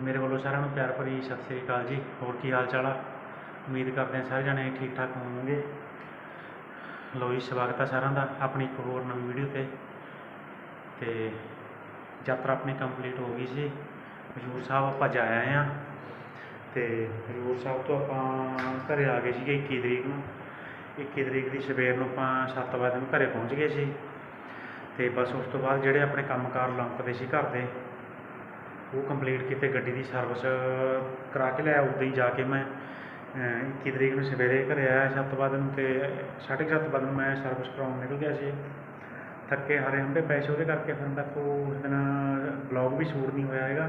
ਮੇਰੇ ਵੱਲੋਂ ਸਾਰਿਆਂ ਨੂੰ ਪਿਆਰ ਭਰੀ ਸਤਿ ਸ੍ਰੀ ਅਕਾਲ ਜੀ। ਹੋਰ ਕੀ ਹਾਲ ਚਾਲ ਆ? ਉਮੀਦ ਕਰਦੇ ਹਾਂ ਸਾਰੇ ਜਣੇ ਠੀਕ ਠਾਕ ਹੋਵੋਗੇ। ਲੋ ਜੀ, ਸਵਾਗਤ ਆ ਸਾਰਿਆਂ ਦਾ ਆਪਣੀ ਇੱਕ ਹੋਰ ਨਵੀਂ ਵੀਡੀਓ ਤੇ। ਤੇ ਯਾਤਰਾ ਆਪਣੀ ਕੰਪਲੀਟ ਹੋ ਗਈ ਸੀ। ਹਜੂਰ ਸਾਹਿਬ ਆਪਾਂ ਜਾ ਆਏ ਆ ਤੇ ਹਜੂਰ ਸਾਹਿਬ ਤੋਂ ਆਪਾਂ ਘਰੇ ਆ ਗਏ ਸੀਗੇ 21 ਤਰੀਕ ਨੂੰ। 21 ਤਰੀਕ ਦੀ ਸਵੇਰ ਨੂੰ ਆਪਾਂ 7 ਵਜੇ ਨੂੰ ਘਰੇ ਪਹੁੰਚ ਗਏ ਸੀ। ਤੇ ਬਸ ਉਸ ਤੋਂ ਬਾਅਦ ਜਿਹੜੇ ਆਪਣੇ ਕੰਮਕਾਰ ਲੰਕਦੇ ਸੀ ਘਰ ਦੇ ਉਹ ਕੰਪਲੀਟ ਕੀਤੇ, ਗੱਡੀ ਦੀ ਸਰਵਿਸ ਕਰਾ ਕੇ ਲਿਆ ਉੱਦਾਂ ਹੀ ਜਾ ਕੇ ਮੈਂ ਇੱਕੀ ਤਰੀਕ ਨੂੰ ਸਵੇਰੇ ਘਰ ਆਇਆ ਸੱਤ ਵਜੇ ਨੂੰ ਤੇ ਸਾਢੇ ਕੁ ਸੱਤ ਵਜੇ ਨੂੰ ਮੈਂ ਸਰਵਿਸ ਕਰਾਉਣ ਨਿਕਲ ਗਿਆ ਸੀ। ਥੱਕੇ ਹਾਰੇ ਹੰਬੇ ਪੈਸੇ ਉਹਦੇ ਕਰਕੇ ਫਿਰ ਮੈਂ ਤੋਂ ਉਸ ਦਿਨ ਬਲੌਗ ਵੀ ਸ਼ੂਟ ਨਹੀਂ ਹੋਇਆ ਹੈਗਾ।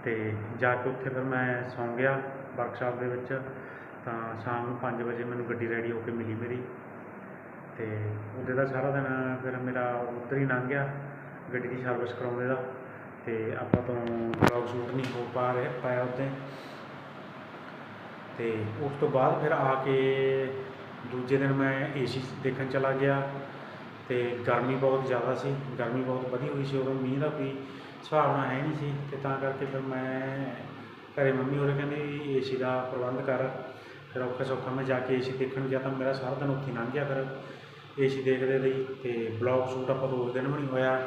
ਅਤੇ ਜਾ ਕੇ ਉੱਥੇ ਫਿਰ ਮੈਂ ਸੌਂ ਗਿਆ ਵਰਕਸ਼ਾਪ ਦੇ ਵਿੱਚ, ਤਾਂ ਸ਼ਾਮ ਨੂੰ 5 ਵਜੇ ਮੈਨੂੰ ਗੱਡੀ ਰੈਡੀ ਹੋ ਕੇ ਮਿਲੀ ਮੇਰੀ। ਅਤੇ ਉਹਦੇ ਦਾ ਸਾਰਾ ਦਿਨ ਫਿਰ ਮੇਰਾ ਉੱਧਰ ਹੀ ਲੰਘ ਗਿਆ, ਗੱਡੀ ਦੀ ਸਰਵਿਸ ਕਰਾਉਂਦੇ ਦਾ। ਤੇ ਆਪਾਂ ਤੋਂ ਬਲੌਗ ਸ਼ੂਟ ਨਹੀਂ ਹੋ ਪਾ ਰਿਹਾ, ਪਾਇਆ ਉੱਤੇ ਤੇ ਉਸ ਤੋਂ ਬਾਅਦ ਫਿਰ ਆ ਕੇ ਦੂਜੇ ਦਿਨ ਮੈਂ ਏਸੀ ਦੇਖਣ ਚਲਾ ਗਿਆ ਤੇ ਗਰਮੀ ਬਹੁਤ ਜ਼ਿਆਦਾ ਸੀ, ਗਰਮੀ ਬਹੁਤ ਵਧੀ ਹੋਈ ਸੀ ਉਦੋਂ, ਮੀਂਹ ਦਾ ਕੋਈ ਸੁਭਾਵਨਾ ਹੈ ਨਹੀਂ ਸੀ ਤੇ ਤਾਂ ਕਰਕੇ ਫਿਰ ਮੈਂ ਘਰੇ ਮੰਮੀ ਹੋਰੇ ਕਹਿੰਦੇ ਵੀ ਏਸੀ ਦਾ ਪ੍ਰਬੰਧ ਕਰ, ਫਿਰ ਔਖਾ ਸੌਖਾ ਮੈਂ ਜਾ ਕੇ ਏਸੀ ਦੇਖਣ ਗਿਆ ਤਾਂ ਮੇਰਾ ਸਾਰਾ ਦਿਨ ਉੱਥੇ ਹੀ ਲੰਘ ਗਿਆ ਫਿਰ। ਏਸੀ ਦੇਖਦੇ ਰਹੀ ਤੇ ਬਲੌਗ ਸ਼ੂਟ ਆਪਾਂ ਦੋ ਦਿਨ ਵੀ ਨਹੀਂ ਹੋਇਆ।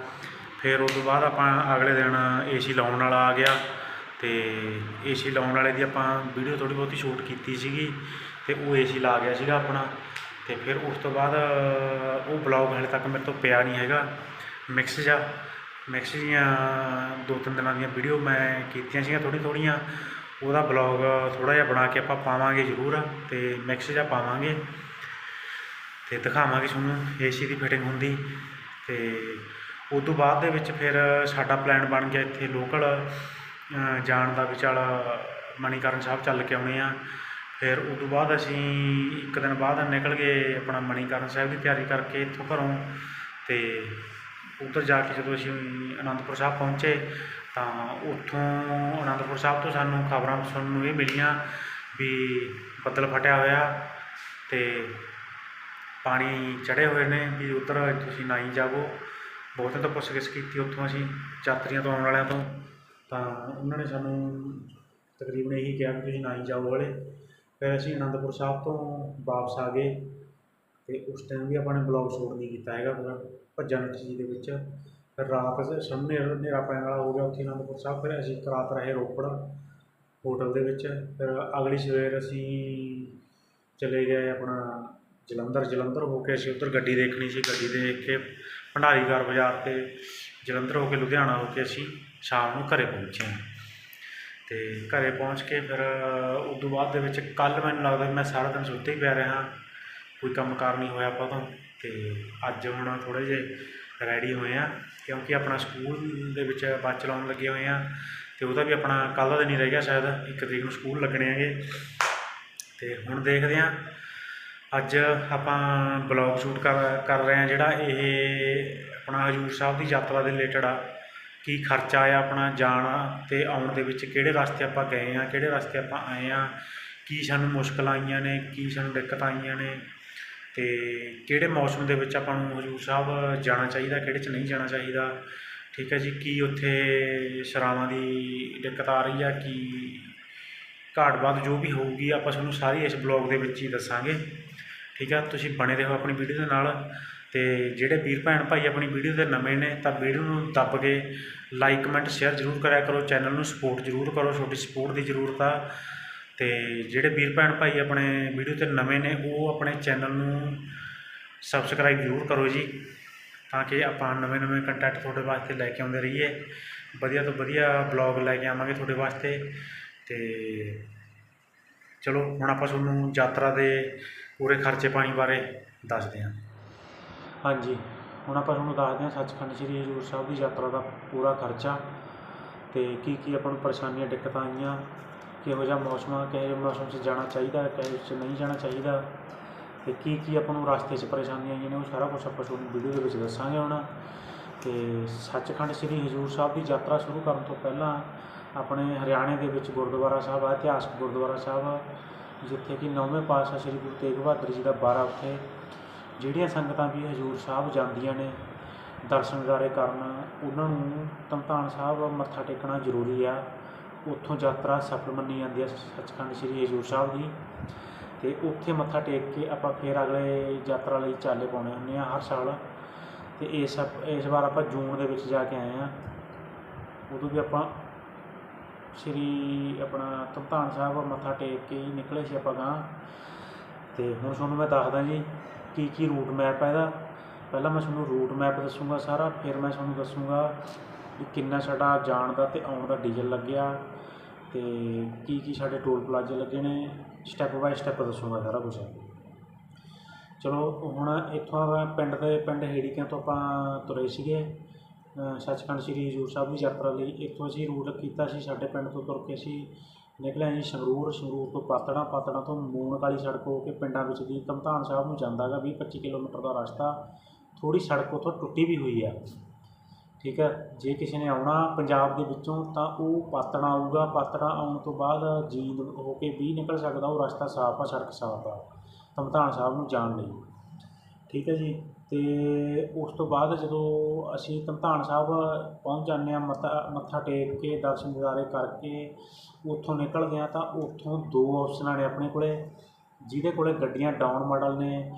ਫਿਰ ਉਸ ਤੋਂ ਬਾਅਦ ਆਪਾਂ ਅਗਲੇ ਦਿਨ ਏਸੀ ਲਾਉਣ ਵਾਲਾ ਆ ਗਿਆ ਤੇ ਏਸੀ ਲਾਉਣ ਵਾਲੇ ਦੀ ਆਪਾਂ ਵੀਡੀਓ ਥੋੜ੍ਹੀ ਬਹੁਤੀ ਸ਼ੂਟ ਕੀਤੀ ਸੀਗੀ ਅਤੇ ਉਹ ਏਸੀ ਲਾ ਗਿਆ ਸੀਗਾ ਆਪਣਾ ਅਤੇ ਫਿਰ ਉਸ ਤੋਂ ਬਾਅਦ ਉਹ ਬਲੌਗ ਹਾਲੇ ਤੱਕ ਮੇਰੇ ਤੋਂ ਪਿਆ ਨਹੀਂ ਹੈਗਾ। ਮਿਕਸ ਜਾ ਮਿਕਸ ਜੀਆਂ ਦੋ ਤਿੰਨ ਦਿਨਾਂ ਦੀਆਂ ਵੀਡੀਓ ਮੈਂ ਕੀਤੀਆਂ ਸੀਗੀਆਂ ਥੋੜ੍ਹੀ ਥੋੜ੍ਹੀਆਂ। ਉਹਦਾ ਬਲੌਗ ਥੋੜ੍ਹਾ ਜਿਹਾ ਬਣਾ ਕੇ ਆਪਾਂ ਪਾਵਾਂਗੇ ਜ਼ਰੂਰ ਅਤੇ ਮਿਕਸ ਜਾ ਪਾਵਾਂਗੇ ਅਤੇ ਦਿਖਾਵਾਂਗੇ ਤੁਹਾਨੂੰ ਏਸੀ ਦੀ ਫਿਟਿੰਗ ਹੁੰਦੀ ਅਤੇ ਉਸ ਤੋਂ ਬਾਅਦ ਦੇ ਵਿੱਚ ਫਿਰ ਸਾਡਾ ਪਲਾਨ ਬਣ ਗਿਆ ਇੱਥੇ ਲੋਕਲ ਜਾਣ ਦਾ ਵੀ ਚੱਲ ਮਣੀਕਰਨ ਸਾਹਿਬ ਚੱਲ ਕੇ ਆਉਣੇ ਆ। ਫਿਰ ਉਸ ਤੋਂ ਬਾਅਦ ਅਸੀਂ ਇੱਕ ਦਿਨ ਬਾਅਦ ਨਿਕਲ ਗਏ ਆਪਣਾ ਮਣੀਕਰਨ ਸਾਹਿਬ ਦੀ ਤਿਆਰੀ ਕਰਕੇ ਇੱਥੋਂ ਘਰੋਂ ਤੇ ਉੱਧਰ ਜਾ ਕੇ ਜਦੋਂ ਅਸੀਂ ਅਨੰਦਪੁਰ ਸਾਹਿਬ ਪਹੁੰਚੇ ਤਾਂ ਉੱਥੋਂ ਅਨੰਦਪੁਰ ਸਾਹਿਬ ਤੋਂ ਸਾਨੂੰ ਖਬਰਾਂ ਸੁਣਨ ਨੂੰ ਇਹ ਮਿਲੀਆਂ ਵੀ ਬੱਦਲ ਫਟਿਆ ਹੋਇਆ ਤੇ ਪਾਣੀ ਚੜੇ ਹੋਏ ਨੇ ਵੀ ਉੱਧਰ ਤੁਸੀਂ ਨਾ ਹੀ ਜਾਵੋ। ਬਹੁਤਾਂ ਤੋਂ ਪੁੱਛਗਿੱਛ ਕੀਤੀ, ਉੱਥੋਂ ਅਸੀਂ ਯਾਤਰੀਆਂ ਤੋਂ ਆਉਣ ਵਾਲਿਆਂ ਤੋਂ। ਤਾਂ ਉਹਨਾਂ ਨੇ ਸਾਨੂੰ ਤਕਰੀਬਨ ਇਹੀ ਕਿਹਾ ਕਿ ਤੁਸੀਂ ਨਾ ਹੀ ਜਾਓ ਵਾਲੇ। ਫਿਰ ਅਸੀਂ ਅਨੰਦਪੁਰ ਸਾਹਿਬ ਤੋਂ ਵਾਪਸ ਆ ਗਏ ਅਤੇ ਉਸ ਟਾਈਮ ਵੀ ਆਪਾਂ ਨੇ ਬਲੌਗ ਸ਼ੂਟ ਨਹੀਂ ਕੀਤਾ ਹੈਗਾ ਪੂਰਾ, ਭੱਜਣ ਨੱਠੀ ਦੇ ਵਿੱਚ। ਫਿਰ ਰਾਤ ਸਾਹਮਣੇ ਹਨੇਰਾ ਪੈਣ ਵਾਲਾ ਹੋ ਗਿਆ ਉੱਥੇ ਅਨੰਦਪੁਰ ਸਾਹਿਬ, ਫਿਰ ਅਸੀਂ ਇੱਕ ਰਾਤ ਰਹੇ ਰੋਪੜ ਹੋਟਲ ਦੇ ਵਿੱਚ। ਫਿਰ ਅਗਲੀ ਸਵੇਰ ਅਸੀਂ ਚਲੇ ਗਏ ਆਪਣਾ ਜਲੰਧਰ ਜਲੰਧਰ ਹੋ ਕੇ ਅਸੀਂ ਉੱਧਰ ਗੱਡੀ ਦੇਖਣੀ ਸੀ, ਗੱਡੀ ਦੇਖ ਕੇ ਭੰਡਾਰੀਗੜ੍ਹ ਬਾਜ਼ਾਰ ਤੇ ਜਲੰਧਰ ਹੋ ਕੇ, ਲੁਧਿਆਣਾ ਹੋ ਕੇ ਅਸੀਂ ਸ਼ਾਮ ਨੂੰ ਘਰੇ ਪਹੁੰਚੇ ਹਾਂ। ਤੇ ਘਰੇ ਪਹੁੰਚ ਕੇ ਫਿਰ ਉਸ ਤੋਂ ਬਾਅਦ ਦੇ ਵਿੱਚ ਕੱਲ ਮੈਨੂੰ ਲੱਗਦਾ ਵੀ ਮੈਂ ਸਾਰਾ ਦਿਨ ਸੁੱਤੇ ਹੀ ਪਿਆ ਰਿਹਾ। ਕੋਈ ਕੰਮ ਕਾਰ ਨਹੀਂ ਹੋਇਆ ਆਪਾਂ ਤੋਂ ਤੇ ਅੱਜ ਹੁਣ ਥੋੜ੍ਹੇ ਜਿਹੇ ਰੈਡੀ ਹੋਏ ਆ ਕਿਉਂਕਿ ਆਪਣਾ ਸਕੂਲ ਦੇ ਵਿੱਚ ਬੱਸ ਚਲਾਉਣ ਲੱਗੇ ਹੋਏ ਆ ਤੇ ਉਹਦਾ ਵੀ ਆਪਣਾ ਕੱਲ੍ਹ ਦਾ ਦਿਨ ਹੀ ਰਹਿ ਗਿਆ ਸ਼ਾਇਦ, ਇੱਕ ਤਰੀਕ ਨੂੰ ਸਕੂਲ ਲੱਗਣੇ ਹੈਗੇ। ਤੇ ਹੁਣ ਦੇਖਦੇ ਹਾਂ ਅੱਜ ਆਪਾਂ ਬਲੌਗ ਸ਼ੂਟ ਕਰ ਕਰ ਰਹੇ ਹਾਂ ਜਿਹੜਾ ਇਹ ਆਪਣਾ ਹਜੂਰ ਸਾਹਿਬ ਦੀ ਯਾਤਰਾ ਦੇ ਰਿਲੇਟਡ ਆ, ਕੀ ਖਰਚਾ ਆਇਆ ਆਪਣਾ ਜਾਣ ਤੇ ਆਉਣ ਦੇ ਵਿੱਚ, ਕਿਹੜੇ ਰਸਤੇ ਆਪਾਂ ਗਏ ਆ ਕਿਹੜੇ ਰਸਤੇ ਆਪਾਂ ਆਏ ਆ ਕੀ ਸਾਨੂੰ ਮੁਸ਼ਕਲਾਂ ਆਈਆਂ ਨੇ, ਕੀ ਸਾਨੂੰ ਦਿੱਕਤਾਂ ਆਈਆਂ ਨੇ ਤੇ ਕਿਹੜੇ ਮੌਸਮ ਦੇ ਵਿੱਚ ਆਪਾਂ ਨੂੰ ਹਜੂਰ ਸਾਹਿਬ ਜਾਣਾ ਚਾਹੀਦਾ, ਕਿਹੜੇ 'ਚ ਨਹੀਂ ਜਾਣਾ ਚਾਹੀਦਾ, ਠੀਕ ਹੈ ਜੀ, ਕੀ ਉੱਥੇ ਸਰਾਵਾਂ ਦੀ ਦਿੱਕਤ ਆ ਰਹੀ ਆ, ਕੀ ਘਾਟ ਵੱਧ ਜੋ ਵੀ ਹੋਊਗੀ ਆਪਾਂ ਤੁਹਾਨੂੰ ਸਾਰੀ ਇਸ ਬਲੌਗ ਦੇ ਵਿੱਚ ਹੀ ਦੱਸਾਂਗੇ। ਠੀਕ ਆ, ਤੁਸੀਂ ਬਣੇ ਰਹੋ ਆਪਣੀ ਵੀਡੀਓ ਦੇ ਨਾਲ ਤੇ ਜਿਹੜੇ ਵੀਰ ਭੈਣ ਭਾਈ ਆਪਣੀ ਵੀਡੀਓ ਦੇ ਨਵੇਂ ਨੇ ਤਾਂ ਵੀਡੀਓ ਨੂੰ ਦੱਬ ਕੇ ਲਾਈਕ ਕਮੈਂਟ ਸ਼ੇਅਰ ਜ਼ਰੂਰ ਕਰਿਆ ਕਰੋ ਚੈਨਲ ਨੂੰ ਸਪੋਰਟ ਜ਼ਰੂਰ ਕਰੋ, ਤੁਹਾਡੀ ਸਪੋਰਟ ਦੀ ਜ਼ਰੂਰਤ ਆ। ਤੇ ਜਿਹੜੇ ਵੀਰ ਭੈਣ ਭਾਈ ਆਪਣੇ ਵੀਡੀਓ ਤੇ ਨਵੇਂ ਨੇ, ਉਹ ਆਪਣੇ ਚੈਨਲ ਨੂੰ ਸਬਸਕ੍ਰਾਈਬ ਜ਼ਰੂਰ ਕਰੋ ਜੀ, ਤਾਂ ਕਿ ਆਪਾਂ ਨਵੇਂ ਨਵੇਂ ਕੰਟੈਂਟ ਤੁਹਾਡੇ ਵਾਸਤੇ ਲੈ ਕੇ ਆਉਂਦੇ ਰਹੀਏ। ਵਧੀਆ ਤੋਂ ਵਧੀਆ ਬਲੌਗ ਲੈ ਕੇ ਆਵਾਂਗੇ ਤੁਹਾਡੇ ਵਾਸਤੇ। ਤੇ ਚਲੋ, ਹੁਣ ਆਪਾਂ ਤੁਹਾਨੂੰ ਯਾਤਰਾ ਦੇ ਪੂਰੇ ਖਰਚੇ ਪਾਣੀ ਬਾਰੇ ਦੱਸਦੇ ਹਾਂ। ਹਾਂਜੀ, ਹੁਣ ਆਪਾਂ ਤੁਹਾਨੂੰ ਦੱਸਦੇ ਹਾਂ ਸੱਚਖੰਡ ਸ੍ਰੀ ਹਜ਼ੂਰ ਸਾਹਿਬ ਦੀ ਯਾਤਰਾ ਦਾ ਪੂਰਾ ਖਰਚਾ ਤੇ ਕੀ ਕੀ ਆਪਾਂ ਨੂੰ ਪਰੇਸ਼ਾਨੀਆਂ, ਦਿੱਕਤਾਂ ਆਈਆਂ, ਕਿਹੋ ਜਿਹਾ ਮੌਸਮ ਆ, ਕਿਹੋ ਜਿਹੇ ਮੌਸਮ 'ਚ ਜਾਣਾ ਚਾਹੀਦਾ, ਕਿਹੋ 'ਚ ਨਹੀਂ ਜਾਣਾ ਚਾਹੀਦਾ ਤੇ ਕੀ ਕੀ ਆਪਾਂ ਨੂੰ ਰਸਤੇ 'ਚ ਪਰੇਸ਼ਾਨੀਆਂ ਆਈਆਂ ਨੇ ਉਹ ਸਾਰਾ ਕੁਝ ਆਪਾਂ ਤੁਹਾਨੂੰ ਵੀਡੀਓ ਦੇ ਵਿੱਚ ਦੱਸਾਂਗੇ ਹੁਣ। ਤੇ ਸੱਚਖੰਡ ਸ੍ਰੀ ਹਜ਼ੂਰ ਸਾਹਿਬ ਦੀ ਯਾਤਰਾ ਸ਼ੁਰੂ ਕਰਨ ਤੋਂ ਪਹਿਲਾਂ ਆਪਣੇ ਹਰਿਆਣੇ ਦੇ ਵਿੱਚ ਗੁਰਦੁਆਰਾ ਸਾਹਿਬ ਆ, ਇਤਿਹਾਸਕ ਗੁਰਦੁਆਰਾ ਸਾਹਿਬ ਆ ਜਿੱਥੇ ਕਿ ਨੌਵੇਂ ਪਾਤਸ਼ਾਹ ਸ੍ਰੀ ਗੁਰੂ ਤੇਗ ਬਹਾਦਰ ਜੀ ਦਾ ਬਾਰਾ ਉੱਥੇ, ਜਿਹੜੀਆਂ ਸੰਗਤਾਂ ਵੀ ਹਜ਼ੂਰ ਸਾਹਿਬ ਜਾਂਦੀਆਂ ਨੇ, ਦਰਸ਼ਨ ਦਿਦਾਰੇ ਕਰਨ, ਉਹਨਾਂ ਨੂੰ ਧਮਤਾਨ ਸਾਹਿਬ ਮੱਥਾ ਟੇਕਣਾ ਜ਼ਰੂਰੀ ਆ। ਉੱਥੋਂ ਯਾਤਰਾ ਸਫਲ ਮੰਨੀ ਜਾਂਦੀ ਹੈ ਸੱਚਖੰਡ ਸ੍ਰੀ ਹਜ਼ੂਰ ਸਾਹਿਬ ਦੀ। ਅਤੇ ਉੱਥੇ ਮੱਥਾ ਟੇਕ ਕੇ ਆਪਾਂ ਫਿਰ ਅਗਲੇ ਯਾਤਰਾ ਲਈ ਚਾਲੇ ਪਾਉਣੇ ਹੁੰਦੇ ਆ ਹਰ ਸਾਲ। ਅਤੇ ਇਸ ਇਸ ਵਾਰ ਆਪਾਂ ਜੂਨ ਦੇ ਵਿੱਚ ਜਾ ਕੇ ਆਏ ਹਾਂ ਉਦੋਂ ਵੀ ਆਪਾਂ ਸ਼੍ਰੀ ਆਪਣਾ ਧਮਤਾਨ ਸਾਹਿਬ ਮੱਥਾ ਟੇਕ ਕੇ ਹੀ ਨਿਕਲੇ ਸੀ ਆਪਾਂ ਗਾਂ ਅਤੇ ਹੁਣ ਤੁਹਾਨੂੰ ਮੈਂ ਦੱਸਦਾ ਜੀ ਕੀ ਕੀ ਰੂਟ ਮੈਪ ਹੈ ਇਹਦਾ। ਪਹਿਲਾਂ ਮੈਂ ਤੁਹਾਨੂੰ ਰੂਟ ਮੈਪ ਦੱਸੂਗਾ ਸਾਰਾ, ਫਿਰ ਮੈਂ ਤੁਹਾਨੂੰ ਦੱਸੂਗਾ ਵੀ ਕਿੰਨਾ ਸਾਡਾ ਜਾਣ ਦਾ ਅਤੇ ਆਉਣ ਦਾ ਡੀਜ਼ਲ ਲੱਗਿਆ ਅਤੇ ਕੀ ਕੀ ਸਾਡੇ ਟੋਲ ਪਲਾਜ਼ੇ ਲੱਗੇ ਨੇ। ਸਟੈਪ ਬਾਏ ਸਟੈਪ ਦੱਸੂਗਾ ਸਾਰਾ ਕੁਛ। ਚਲੋ, ਹੁਣ ਇੱਥੋਂ ਆਪਾਂ ਪਿੰਡ ਦੇ, ਪਿੰਡ ਹੇੜੀਕਿਆਂ ਤੋਂ ਆਪਾਂ ਤੁਰੇ ਸੀਗੇ। ਸੱਚਖੰਡ ਸ੍ਰੀ ਹਜ਼ੂਰ ਸਾਹਿਬ ਦੀ ਯਾਤਰਾ ਲਈ। ਇੱਥੋਂ ਅਸੀਂ ਰੂਟ ਕੀਤਾ ਸੀ, ਸਾਡੇ ਪਿੰਡ ਤੋਂ ਤੁਰ ਕੇ ਅਸੀਂ ਨਿਕਲੇ ਹਾਂ ਜੀ ਸੰਗਰੂਰ। ਸੰਗਰੂਰ ਤੋਂ ਪਾਤੜਾਂ ਪਾਤੜਾਂ ਤੋਂ ਮੂਣ ਕਾਲੀ ਸੜਕ ਹੋ ਕੇ ਪਿੰਡਾਂ ਵਿੱਚ ਦੀ। ਧਮਤਾਨ ਸਾਹਿਬ ਨੂੰ ਜਾਂਦਾ ਹੈਗਾ ਵੀਹ ਪੱਚੀ ਕਿਲੋਮੀਟਰ ਦਾ ਰਸਤਾ। ਥੋੜ੍ਹੀ ਸੜਕ ਉੱਥੋਂ ਟੁੱਟੀ ਵੀ ਹੋਈ ਆ। ਠੀਕ ਹੈ ਜੇ ਕਿਸੇ ਨੇ ਆਉਣਾ ਪੰਜਾਬ ਦੇ ਵਿੱਚੋਂ ਤਾਂ ਉਹ ਪਾਤੜਾ ਆਊਗਾ। ਪਾਤੜਾ ਆਉਣ ਤੋਂ ਬਾਅਦ ਜੀਂਦ ਹੋ ਕੇ ਵੀ ਨਿਕਲ ਸਕਦਾ, ਉਹ ਰਸਤਾ ਸਾਫ਼ ਆ, ਸੜਕ ਸਾਫ਼ ਆ। ਧਮਤਾਨ ਸਾਹਿਬ ਨੂੰ ਜਾਣ ਲਈ। ਠੀਕ ਹੈ ਜੀ। ਅਤੇ ਉਸ ਤੋਂ ਬਾਅਦ ਜਦੋਂ ਅਸੀਂ ਧਮਤਾਨ ਸਾਹਿਬ ਪਹੁੰਚ ਜਾਂਦੇ ਹਾਂ, ਮੱਥਾ ਮੱਥਾ ਟੇਕ ਕੇ, ਦਰਸ਼ਨ ਦਿਦਾਰੇ ਕਰਕੇ ਉੱਥੋਂ ਨਿਕਲਦੇ ਹਾਂ ਤਾਂ ਉੱਥੋਂ ਦੋ ਆਪਸ਼ਨਾਂ ਨੇ ਆਪਣੇ ਕੋਲ, ਜਿਹਦੇ ਕੋਲ ਗੱਡੀਆਂ ਡਾਊਨ ਮਾਡਲ ਨੇ।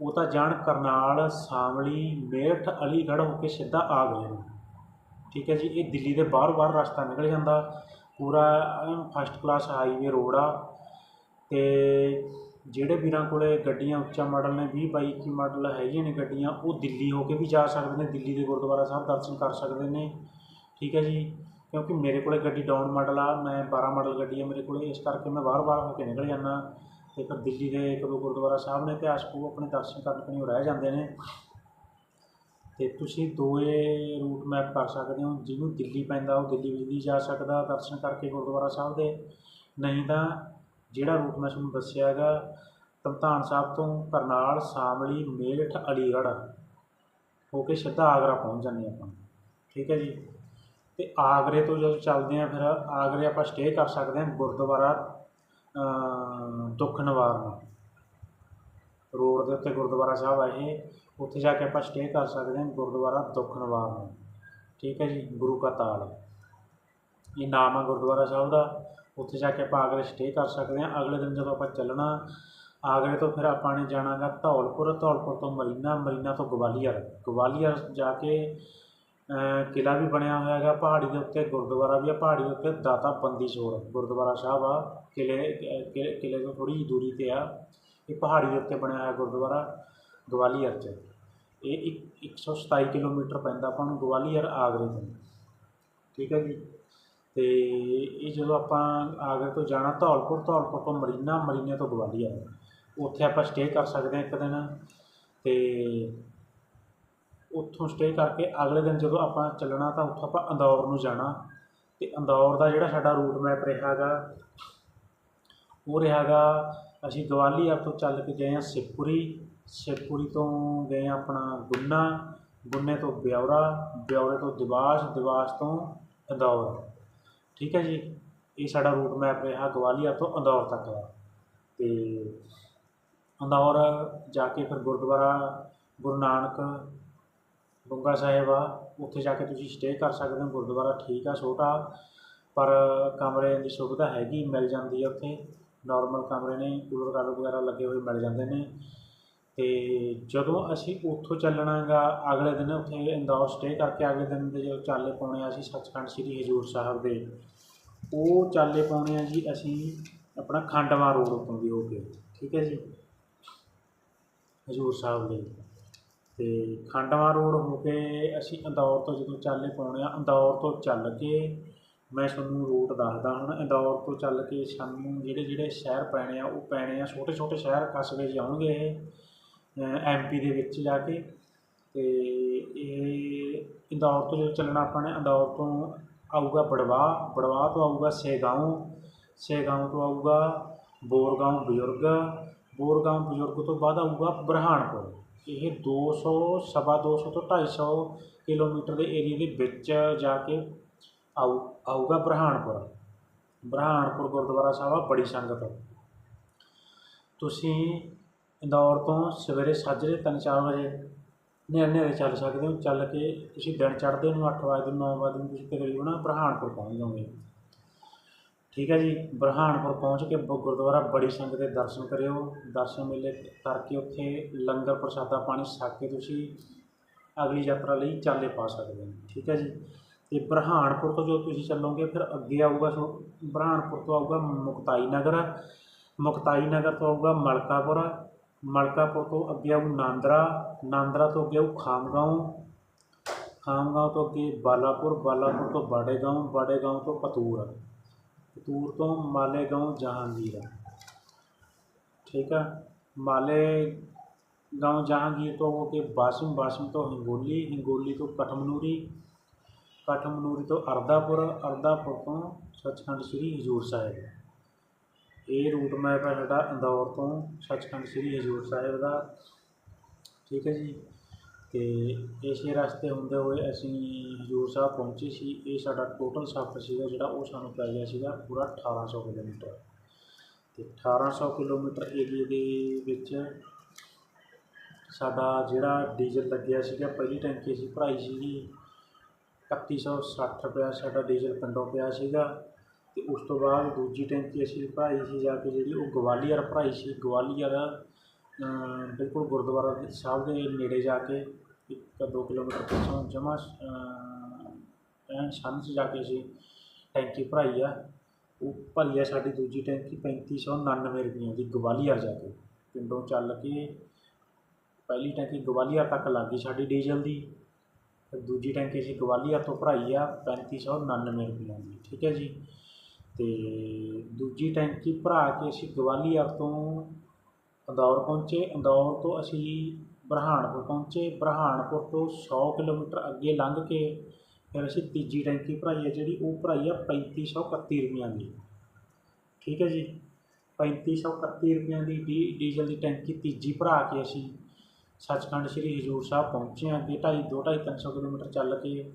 ਉਹ ਤਾਂ ਜਾਣ ਕਰਨਾਲ, ਸਾਵਲੀ, ਮੇਰਠ, ਅਲੀਗੜ੍ਹ ਹੋ ਕੇ ਸਿੱਧਾ ਆ ਗਏ ਠੀਕ ਹੈ ਜੀ, ਇਹ ਦਿੱਲੀ ਦੇ ਬਾਹਰ ਬਾਹਰ ਰਸਤਾ ਨਿਕਲ ਜਾਂਦਾ। ਪੂਰਾ ਫਸਟ ਕਲਾਸ ਹਾਈਵੇ ਰੋਡ ਆ। ਅਤੇ ਜਿਹੜੇ ਵੀਰਾਂ ਕੋਲੇ ਗੱਡੀਆਂ ਉੱਚਾ ਮਾਡਲ ਨੇ, ਵੀਹ ਬਾਈ ਇੱਕੀ ਮਾਡਲ ਹੈਗੀਆਂ ਨੇ ਗੱਡੀਆਂ, ਉਹ ਦਿੱਲੀ ਹੋ ਕੇ ਵੀ ਜਾ ਸਕਦੇ ਨੇ, ਦਿੱਲੀ ਦੇ ਗੁਰਦੁਆਰਾ ਸਾਹਿਬ ਦਰਸ਼ਨ ਕਰ ਸਕਦੇ ਨੇ। ਠੀਕ ਹੈ ਜੀ? ਕਿਉਂਕਿ ਮੇਰੇ ਕੋਲੇ ਗੱਡੀ ਡਾਊਨ ਮਾਡਲ ਆ, ਮੈਂ 12 ਮਾਡਲ ਗੱਡੀ ਆ ਮੇਰੇ ਕੋਲੇ, ਇਸ ਕਰਕੇ ਮੈਂ ਬਾਹਰ-ਬਾਹਰ ਹੋ ਕੇ ਨਿਕਲ ਜਾਂਦਾ। ਅਤੇ ਫਿਰ ਦਿੱਲੀ ਦੇ ਇੱਕ ਦੋ ਗੁਰਦੁਆਰਾ ਸਾਹਿਬ ਨੇ ਇਤਿਹਾਸਕ ਉਹ ਆਪਣੇ ਦਰਸ਼ਨ ਕਰਨ ਕਣੀ ਰਹਿ ਜਾਂਦੇ ਨੇ। ਅਤੇ ਤੁਸੀਂ ਦੋਏ ਰੂਟ ਮੈਪ ਕਰ ਸਕਦੇ ਹੋ, ਜਿਹਨੂੰ ਦਿੱਲੀ ਪੈਂਦਾ ਉਹ ਦਿੱਲੀ ਵਿੱਚ ਵੀ ਜਾ ਸਕਦਾ, ਦਰਸ਼ਨ ਕਰਕੇ ਗੁਰਦੁਆਰਾ ਸਾਹਿਬ ਦੇ। ਨਹੀਂ ਤਾਂ ਜਿਹੜਾ ਰੂਟ ਮੈਂ ਤੁਹਾਨੂੰ ਦੱਸਿਆ ਹੈਗਾ ਧਮਤਾਨ ਸਾਹਿਬ ਤੋਂ ਕਰਨਾਲ ਸਾਵਲੀ ਮੇਰਠ ਅਲੀਗੜ੍ਹ, ਹੋ ਕੇ ਸਿੱਧਾ ਆਗਰਾ ਪਹੁੰਚ ਜਾਂਦੇ ਆਪਾਂ। ਠੀਕ ਹੈ ਜੀ? ਅਤੇ ਆਗਰੇ ਤੋਂ ਜਦੋਂ ਚੱਲਦੇ ਹਾਂ ਫਿਰ, ਆਗਰੇ ਆਪਾਂ ਸਟੇ ਕਰ ਸਕਦੇ ਹਾਂ ਗੁਰਦੁਆਰਾ ਦੁੱਖ ਨਿਵਾਰਨ। ਰੋਡ ਦੇ ਉੱਤੇ ਗੁਰਦੁਆਰਾ ਸਾਹਿਬ ਆ ਇਹ, ਉੱਥੇ ਜਾ ਕੇ ਆਪਾਂ ਸਟੇ ਕਰ ਸਕਦੇ ਹਾਂ ਗੁਰਦੁਆਰਾ ਦੁੱਖ ਨਿਵਾਰਨ। ਠੀਕ ਹੈ ਜੀ? ਗੁਰੂ ਕਾ ਤਾਲ। ਇਹ ਨਾਮ ਆ ਗੁਰਦੁਆਰਾ ਸਾਹਿਬ ਦਾ। ਉੱਥੇ ਜਾ ਕੇ ਆਪਾਂ ਆਗਰੇ ਸਟੇ ਕਰ ਸਕਦੇ ਹਾਂ। ਅਗਲੇ ਦਿਨ ਜਦੋਂ ਆਪਾਂ ਚੱਲਣਾ ਆਗਰੇ ਤੋਂ ਫਿਰ ਆਪਾਂ ਨੇ ਜਾਣਾਗਾ ਧੌਲਪੁਰ। ਧੌਲਪੁਰ ਤੋਂ ਮਰੀਨਾ ਮਰੀਨਾ ਤੋਂ ਗਵਾਲੀਅਰ। ਗਵਾਲੀਅਰ ਜਾ ਕੇ ਅ, ਕਿਲ੍ਹਾ ਵੀ ਬਣਿਆ ਹੋਇਆ ਹੈਗਾ ਪਹਾੜੀ ਦੇ ਉੱਤੇ ਗੁਰਦੁਆਰਾ ਵੀ ਆ ਪਹਾੜੀ ਦੇ ਉੱਤੇ ਦਾਤਾ ਬੰਦੀ ਛੋੜ ਗੁਰਦੁਆਰਾ ਸਾਹਿਬ ਆ ਕਿਲ੍ਹੇ ਕਿ- ਕਿ- ਕਿਲ੍ਹੇ ਤੋਂ ਥੋੜ੍ਹੀ ਜਿਹੀ ਦੂਰੀ 'ਤੇ ਆ। ਇਹ ਪਹਾੜੀ ਦੇ ਉੱਤੇ ਬਣਿਆ ਹੋਇਆ ਗੁਰਦੁਆਰਾ ਗਵਾਲੀਅਰ 'ਚ। ਇਹ ਇੱਕ ਇੱਕ ਸੌ ਸਤਾਈ ਕਿਲੋਮੀਟਰ ਪੈਂਦਾ ਆਪਾਂ ਨੂੰ ਗਵਾਲੀਅਰ ਆਗਰੇ ਤੋਂ। ਠੀਕ ਹੈ ਜੀ? ਅਤੇ ਇਹ ਜਦੋਂ ਆਪਾਂ ਆਗਰੇ ਤੋਂ ਜਾਣਾ, ਧੌਲਪੁਰ ਧੌਲਪੁਰ ਤੋਂ ਮਰੀਨਾ, ਮਰੀਨੇ ਤੋਂ ਗਵਾਲੀਅਰ। ਉੱਥੇ ਆਪਾਂ ਸਟੇ ਕਰ ਸਕਦੇ ਹਾਂ ਇੱਕ ਦਿਨ। ਅਤੇ ਉੱਥੋਂ ਸਟੇ ਕਰਕੇ ਅਗਲੇ ਦਿਨ ਜਦੋਂ ਆਪਾਂ ਚੱਲਣਾ ਤਾਂ ਉੱਥੋਂ ਆਪਾਂ ਇੰਦੌਰ ਨੂੰ ਜਾਣਾ। ਅਤੇ ਇੰਦੌਰ ਦਾ ਜਿਹੜਾ ਸਾਡਾ ਰੂਟ ਮੈਪ ਰਿਹਾ ਗਾ ਉਹ ਰਿਹਾ ਗਾ ਅਸੀਂ ਗਵਾਲੀਅਰ ਤੋਂ ਚੱਲ ਕੇ ਗਏ ਹਾਂ ਸ਼ਿਵਪੁਰੀ। ਸ਼ਿਵਪੁਰੀ ਤੋਂ ਗਏ ਹਾਂ ਆਪਣਾ ਗੁੰਨਾ। ਗੁੰਨੇ ਤੋਂ ਬਿਆਵਰਾ ਬਿਆਵਰੇ ਤੋਂ ਦਿਵਾਸ ਦਿਵਾਸ ਤੋਂ ਇੰਦੌਰ ਠੀਕ ਹੈ ਜੀ? ਇਹ ਸਾਡਾ ਰੂਟ ਮੈਪ ਰਿਹਾ ਗਵਾਲੀਅਰ ਤੋਂ ਅੰਦੌਰ ਤੱਕ ਦਾ। ਅਤੇ ਇੰਦੌਰ ਜਾ ਕੇ ਫਿਰ ਗੁਰਦੁਆਰਾ, ਗੁਰੂ ਨਾਨਕ ਬੁੰਗਾ ਸਾਹਿਬ ਆ। ਉੱਥੇ ਜਾ ਕੇ ਤੁਸੀਂ ਸਟੇ ਕਰ ਸਕਦੇ ਹੋ। ਗੁਰਦੁਆਰਾ ਠੀਕ ਆ, ਛੋਟਾ। ਪਰ ਕਮਰੇ ਦੀ ਸੁਵਿਧਾ ਹੈਗੀ, ਮਿਲ ਜਾਂਦੀ ਆ ਉੱਥੇ। ਨਾਰਮਲ ਕਮਰੇ ਨੇ ਕੂਲਰ ਕਾਲਰ ਵਗੈਰਾ ਲੱਗੇ ਹੋਏ ਮਿਲ ਜਾਂਦੇ ਨੇ। ਅਤੇ ਜਦੋਂ ਅਸੀਂ ਉੱਥੋਂ ਚੱਲਣਾ ਗਾ ਅਗਲੇ ਦਿਨ ਉੱਥੇ ਇੰਦੌਰ ਸਟੇਅ ਕਰਕੇ ਅਗਲੇ ਦਿਨ ਦੇ ਜਦੋਂ ਚਾਲੇ ਪਾਉਣੇ ਆ ਅਸੀਂ ਸੱਚਖੰਡ ਸ੍ਰੀ ਹਜ਼ੂਰ ਸਾਹਿਬ ਦੇ, ਉਹ ਚਾਲੇ ਪਾਉਣੇ ਆ ਜੀ ਅਸੀਂ ਆਪਣਾ ਖੰਡਵਾ ਰੋਡ ਉੱਤੋਂ ਦੀ ਹੋ ਕੇ, ਠੀਕ ਹੈ ਜੀ? ਹਜ਼ੂਰ ਸਾਹਿਬ ਦੇ। ਅਤੇ ਖੰਡਵਾ ਰੋਡ ਹੋ ਕੇ ਅਸੀਂ ਇੰਦੌਰ ਤੋਂ ਜਦੋਂ ਚਾਲੇ ਪਾਉਣੇ ਆ, ਇੰਦੌਰ ਤੋਂ ਚੱਲ ਕੇ ਮੈਂ ਤੁਹਾਨੂੰ ਰੂਟ ਦੱਸਦਾ ਹੁਣ, ਇੰਦੌਰ ਤੋਂ ਚੱਲ ਕੇ ਸਾਨੂੰ ਜਿਹੜੇ ਜਿਹੜੇ ਸ਼ਹਿਰ ਪੈਣੇ ਆ, ਉਹ ਪੈਣੇ ਆ ਛੋਟੇ ਛੋਟੇ ਸ਼ਹਿਰ ਕਸਬੇ ਜਾਣਗੇ ਇਹ ਐਮ ਪੀ ਦੇ ਵਿੱਚ ਜਾ ਕੇ ਅਤੇ ਇਹ ਇੰਦੌਰ ਤੋਂ ਜਦੋਂ ਚੱਲਣਾ ਆਪਾਂ ਨੇ, ਇੰਦੌਰ ਤੋਂ ਆਊਗਾ ਬੜਵਾ ਬੜਵਾਹ ਤੋਂ ਆਊਗਾ ਸੇਗਾਉਂ ਸੇਗਾਉਂ ਤੋਂ ਆਊਗਾ ਬੋਰਗਾਉਂ ਬਜ਼ੁਰਗ ਬੋਰਗਾਉਂ ਬਜ਼ੁਰਗ ਤੋਂ ਬਾਅਦ ਆਊਗਾ ਬਰਹਾਨਪੁਰ। ਇਹ 200 ਸਵਾ 200 ਤੋਂ 250 ਕਿਲੋਮੀਟਰ ਦੇ ਏਰੀਏ ਦੇ ਵਿੱਚ ਜਾ ਕੇ ਆਊ, ਆਊਗਾ ਬਰਹਾਨਪੁਰ। ਬਰਹਾਨਪੁਰ ਗੁਰਦੁਆਰਾ ਸਾਹਿਬ ਆ, ਬੜੀ ਸੰਗਤ ਤੁਸੀਂ ਇੰਦੌਰ ਤੋਂ ਸਵੇਰੇ ਸਾਜਰੇ ਤਿੰਨ ਚਾਰ ਵਜੇ ਹਨੇਰੇ ਹਨੇਰੇ ਚੱਲ ਸਕਦੇ ਹੋ। ਚੱਲ ਕੇ ਤੁਸੀਂ ਦਿਨ ਚੜ੍ਹਦੇ ਨੂੰ ਅੱਠ ਵਜੇ ਨੂੰ ਨੌ ਵਜੇ ਨੂੰ ਤੁਸੀਂ ਤਕਰੀਬਨ ਬਰਹਾਨਪੁਰ ਪਹੁੰਚ ਜਾਓਗੇ। ਠੀਕ ਹੈ ਜੀ, ਬਰਹਾਨਪੁਰ ਪਹੁੰਚ ਕੇ ਬ- ਗੁਰਦੁਆਰਾ ਬੜੀ ਸੰਗਤ ਦੇ ਦਰਸ਼ਨ ਕਰਿਓ। ਦਰਸ਼ਨ ਮੇਲੇ ਕਰਕੇ ਉੱਥੇ ਲੰਗਰ ਪ੍ਰਸ਼ਾਦਾ ਪਾਣੀ ਛਕ ਕੇ ਤੁਸੀਂ ਅਗਲੀ ਯਾਤਰਾ ਲਈ ਚਾਲੇ ਪਾ ਸਕਦੇ ਹੋ। ਠੀਕ ਹੈ ਜੀ, ਤੇ ਬਰਹਾਨਪੁਰ ਤੋਂ ਜੋ ਤੁਸੀਂ ਚੱਲੋਗੇ, ਫਿਰ ਅੱਗੇ ਆਊਗਾ ਸੋ, ਬਰਹਾਨਪੁਰ ਤੋਂ ਆਊਗਾ ਮੁਕਤਾਈ ਨਗਰ। ਮੁਕਤਾਈ ਨਗਰ ਤੋਂ ਆਊਗਾ ਮਲਕਾਪੁਰ। मलकापुर तो अगे आऊ नांदरा नांदरा तो अग्गेऊ खामगांव खामगांव तो अगे बालापुर बालापुर तो बाडेगांव बाडेगांव तो पतूर पतूर तो मालेगांव जहांगीर। ठीक है? माले गाँव जहांगीर तो वो के बासिम तो हिंगोली हिंगोली तो कठमनूरी कठमनूरी तो अरदापुर अरदापुर तो सचखंड श्री हजूर साहिब। ਇਹ ਰੂਟ ਮੈਪ ਹੈ ਸਾਡਾ ਇੰਦੌਰ ਤੋਂ ਸੱਚਖੰਡ ਸ੍ਰੀ ਹਜ਼ੂਰ ਸਾਹਿਬ ਦਾ, ਠੀਕ ਹੈ ਜੀ। ਤੇ ਇਸੇ ਰਸਤੇ ਹੁੰਦੇ ਹੋਏ ਅਸੀਂ ਹਜ਼ੂਰ ਸਾਹਿਬ ਪਹੁੰਚੇ ਸੀ। ਇਹ ਸਾਡਾ ਟੋਟਲ ਸਫ਼ਰ ਸੀਗਾ ਜਿਹੜਾ ਉਹ ਸਾਨੂੰ ਪੈ ਗਿਆ ਸੀਗਾ ਪੂਰਾ 1800 ਕਿਲੋਮੀਟਰ। ਤੇ 1800 ਕਿਲੋਮੀਟਰ ਏਰੀਏ ਦੇ ਵਿੱਚ ਸਾਡਾ ਜਿਹੜਾ ਡੀਜ਼ਲ ਲੱਗਿਆ ਸੀਗਾ, ਪਹਿਲੀ ਟੈਂਕੀ ਅਸੀਂ ਭਰਾਈ ਸੀਗੀ 3160 ਰੁਪਇਆ ਸਾਡਾ ਡੀਜ਼ਲ ਪਿੰਡੋਂ ਪਿਆ ਸੀਗਾ। ਤੇ ਉਸ ਤੋਂ ਬਾਅਦ ਦੂਜੀ ਟੈਂਕੀ ਅਸੀਂ ਭਰਾਈ ਸੀ ਜਾ ਕੇ ਜਿਹੜੀ ਉਹ ਗਵਾਲੀਅਰ ਭਰਾਈ ਸੀ, ਗਵਾਲੀਅਰ ਬਿਲਕੁਲ ਗੁਰਦੁਆਰਾ ਸਾਹਿਬ ਦੇ ਨੇੜੇ ਜਾ ਕੇ ਇੱਕ ਦੋ ਕਿਲੋਮੀਟਰ ਪਿੱਛੋਂ ਜਮਾ ਐਨ ਸੰਨ 'ਚ ਜਾ ਕੇ ਅਸੀਂ ਟੈਂਕੀ ਭਰਾਈ ਆ। ਉਹ ਭਰੀ ਆ ਸਾਡੀ ਦੂਜੀ ਟੈਂਕੀ 3599 ਰੁਪਈਆਂ ਦੀ ਗਵਾਲੀਅਰ ਜਾ ਕੇ। ਪਿੰਡੋਂ ਚੱਲ ਕੇ ਪਹਿਲੀ ਟੈਂਕੀ ਗਵਾਲੀਅਰ ਤੱਕ ਲੱਗ ਗਈ ਸਾਡੀ ਡੀਜ਼ਲ ਦੀ। ਫਿਰ ਦੂਜੀ ਟੈਂਕੀ ਅਸੀਂ ਗਵਾਲੀਅਰ ਤੋਂ ਭਰਾਈ ਆ 3599 ਰੁਪਈਆਂ ਦੀ। ਠੀਕ ਹੈ ਜੀ? ਤੇ ਦੂਜੀ ਟੈਂਕੀ ਭਰਾ ਕੇ ਅਸੀਂ ਗਵਾਲੀਅਰ ਤੋਂ ਇੰਦੌਰ ਪਹੁੰਚੇ। ਇੰਦੌਰ ਤੋਂ ਅਸੀਂ ਬਰਹਾਨਪੁਰ ਪਹੁੰਚੇ। ਬਰਹਾਨਪੁਰ ਤੋਂ ਸੌ ਕਿਲੋਮੀਟਰ ਅੱਗੇ ਲੰਘ ਕੇ ਫਿਰ ਅਸੀਂ ਤੀਜੀ ਟੈਂਕੀ ਭਰਾਈ ਆ ਜਿਹੜੀ ਉਹ ਭਰਾਈ ਆ 3531 ਰੁਪਈਆਂ ਦੀ। ਠੀਕ ਹੈ ਜੀ? 3531 ਰੁਪਈਆਂ ਦੀ ਡੀ, ਡੀਜ਼ਲ ਦੀ ਟੈਂਕੀ ਤੀਜੀ ਭਰਾ ਕੇ ਅਸੀਂ ਸੱਚਖੰਡ ਸ੍ਰੀ ਹਜ਼ੂਰ ਸਾਹਿਬ ਪਹੁੰਚੇ ਹਾਂ ਅੱਗੇ। ਢਾਈ, ਦੋ ਢਾਈ ਤਿੰਨ ਸੌ ਕਿਲੋਮੀਟਰ ਚੱਲ ਕੇ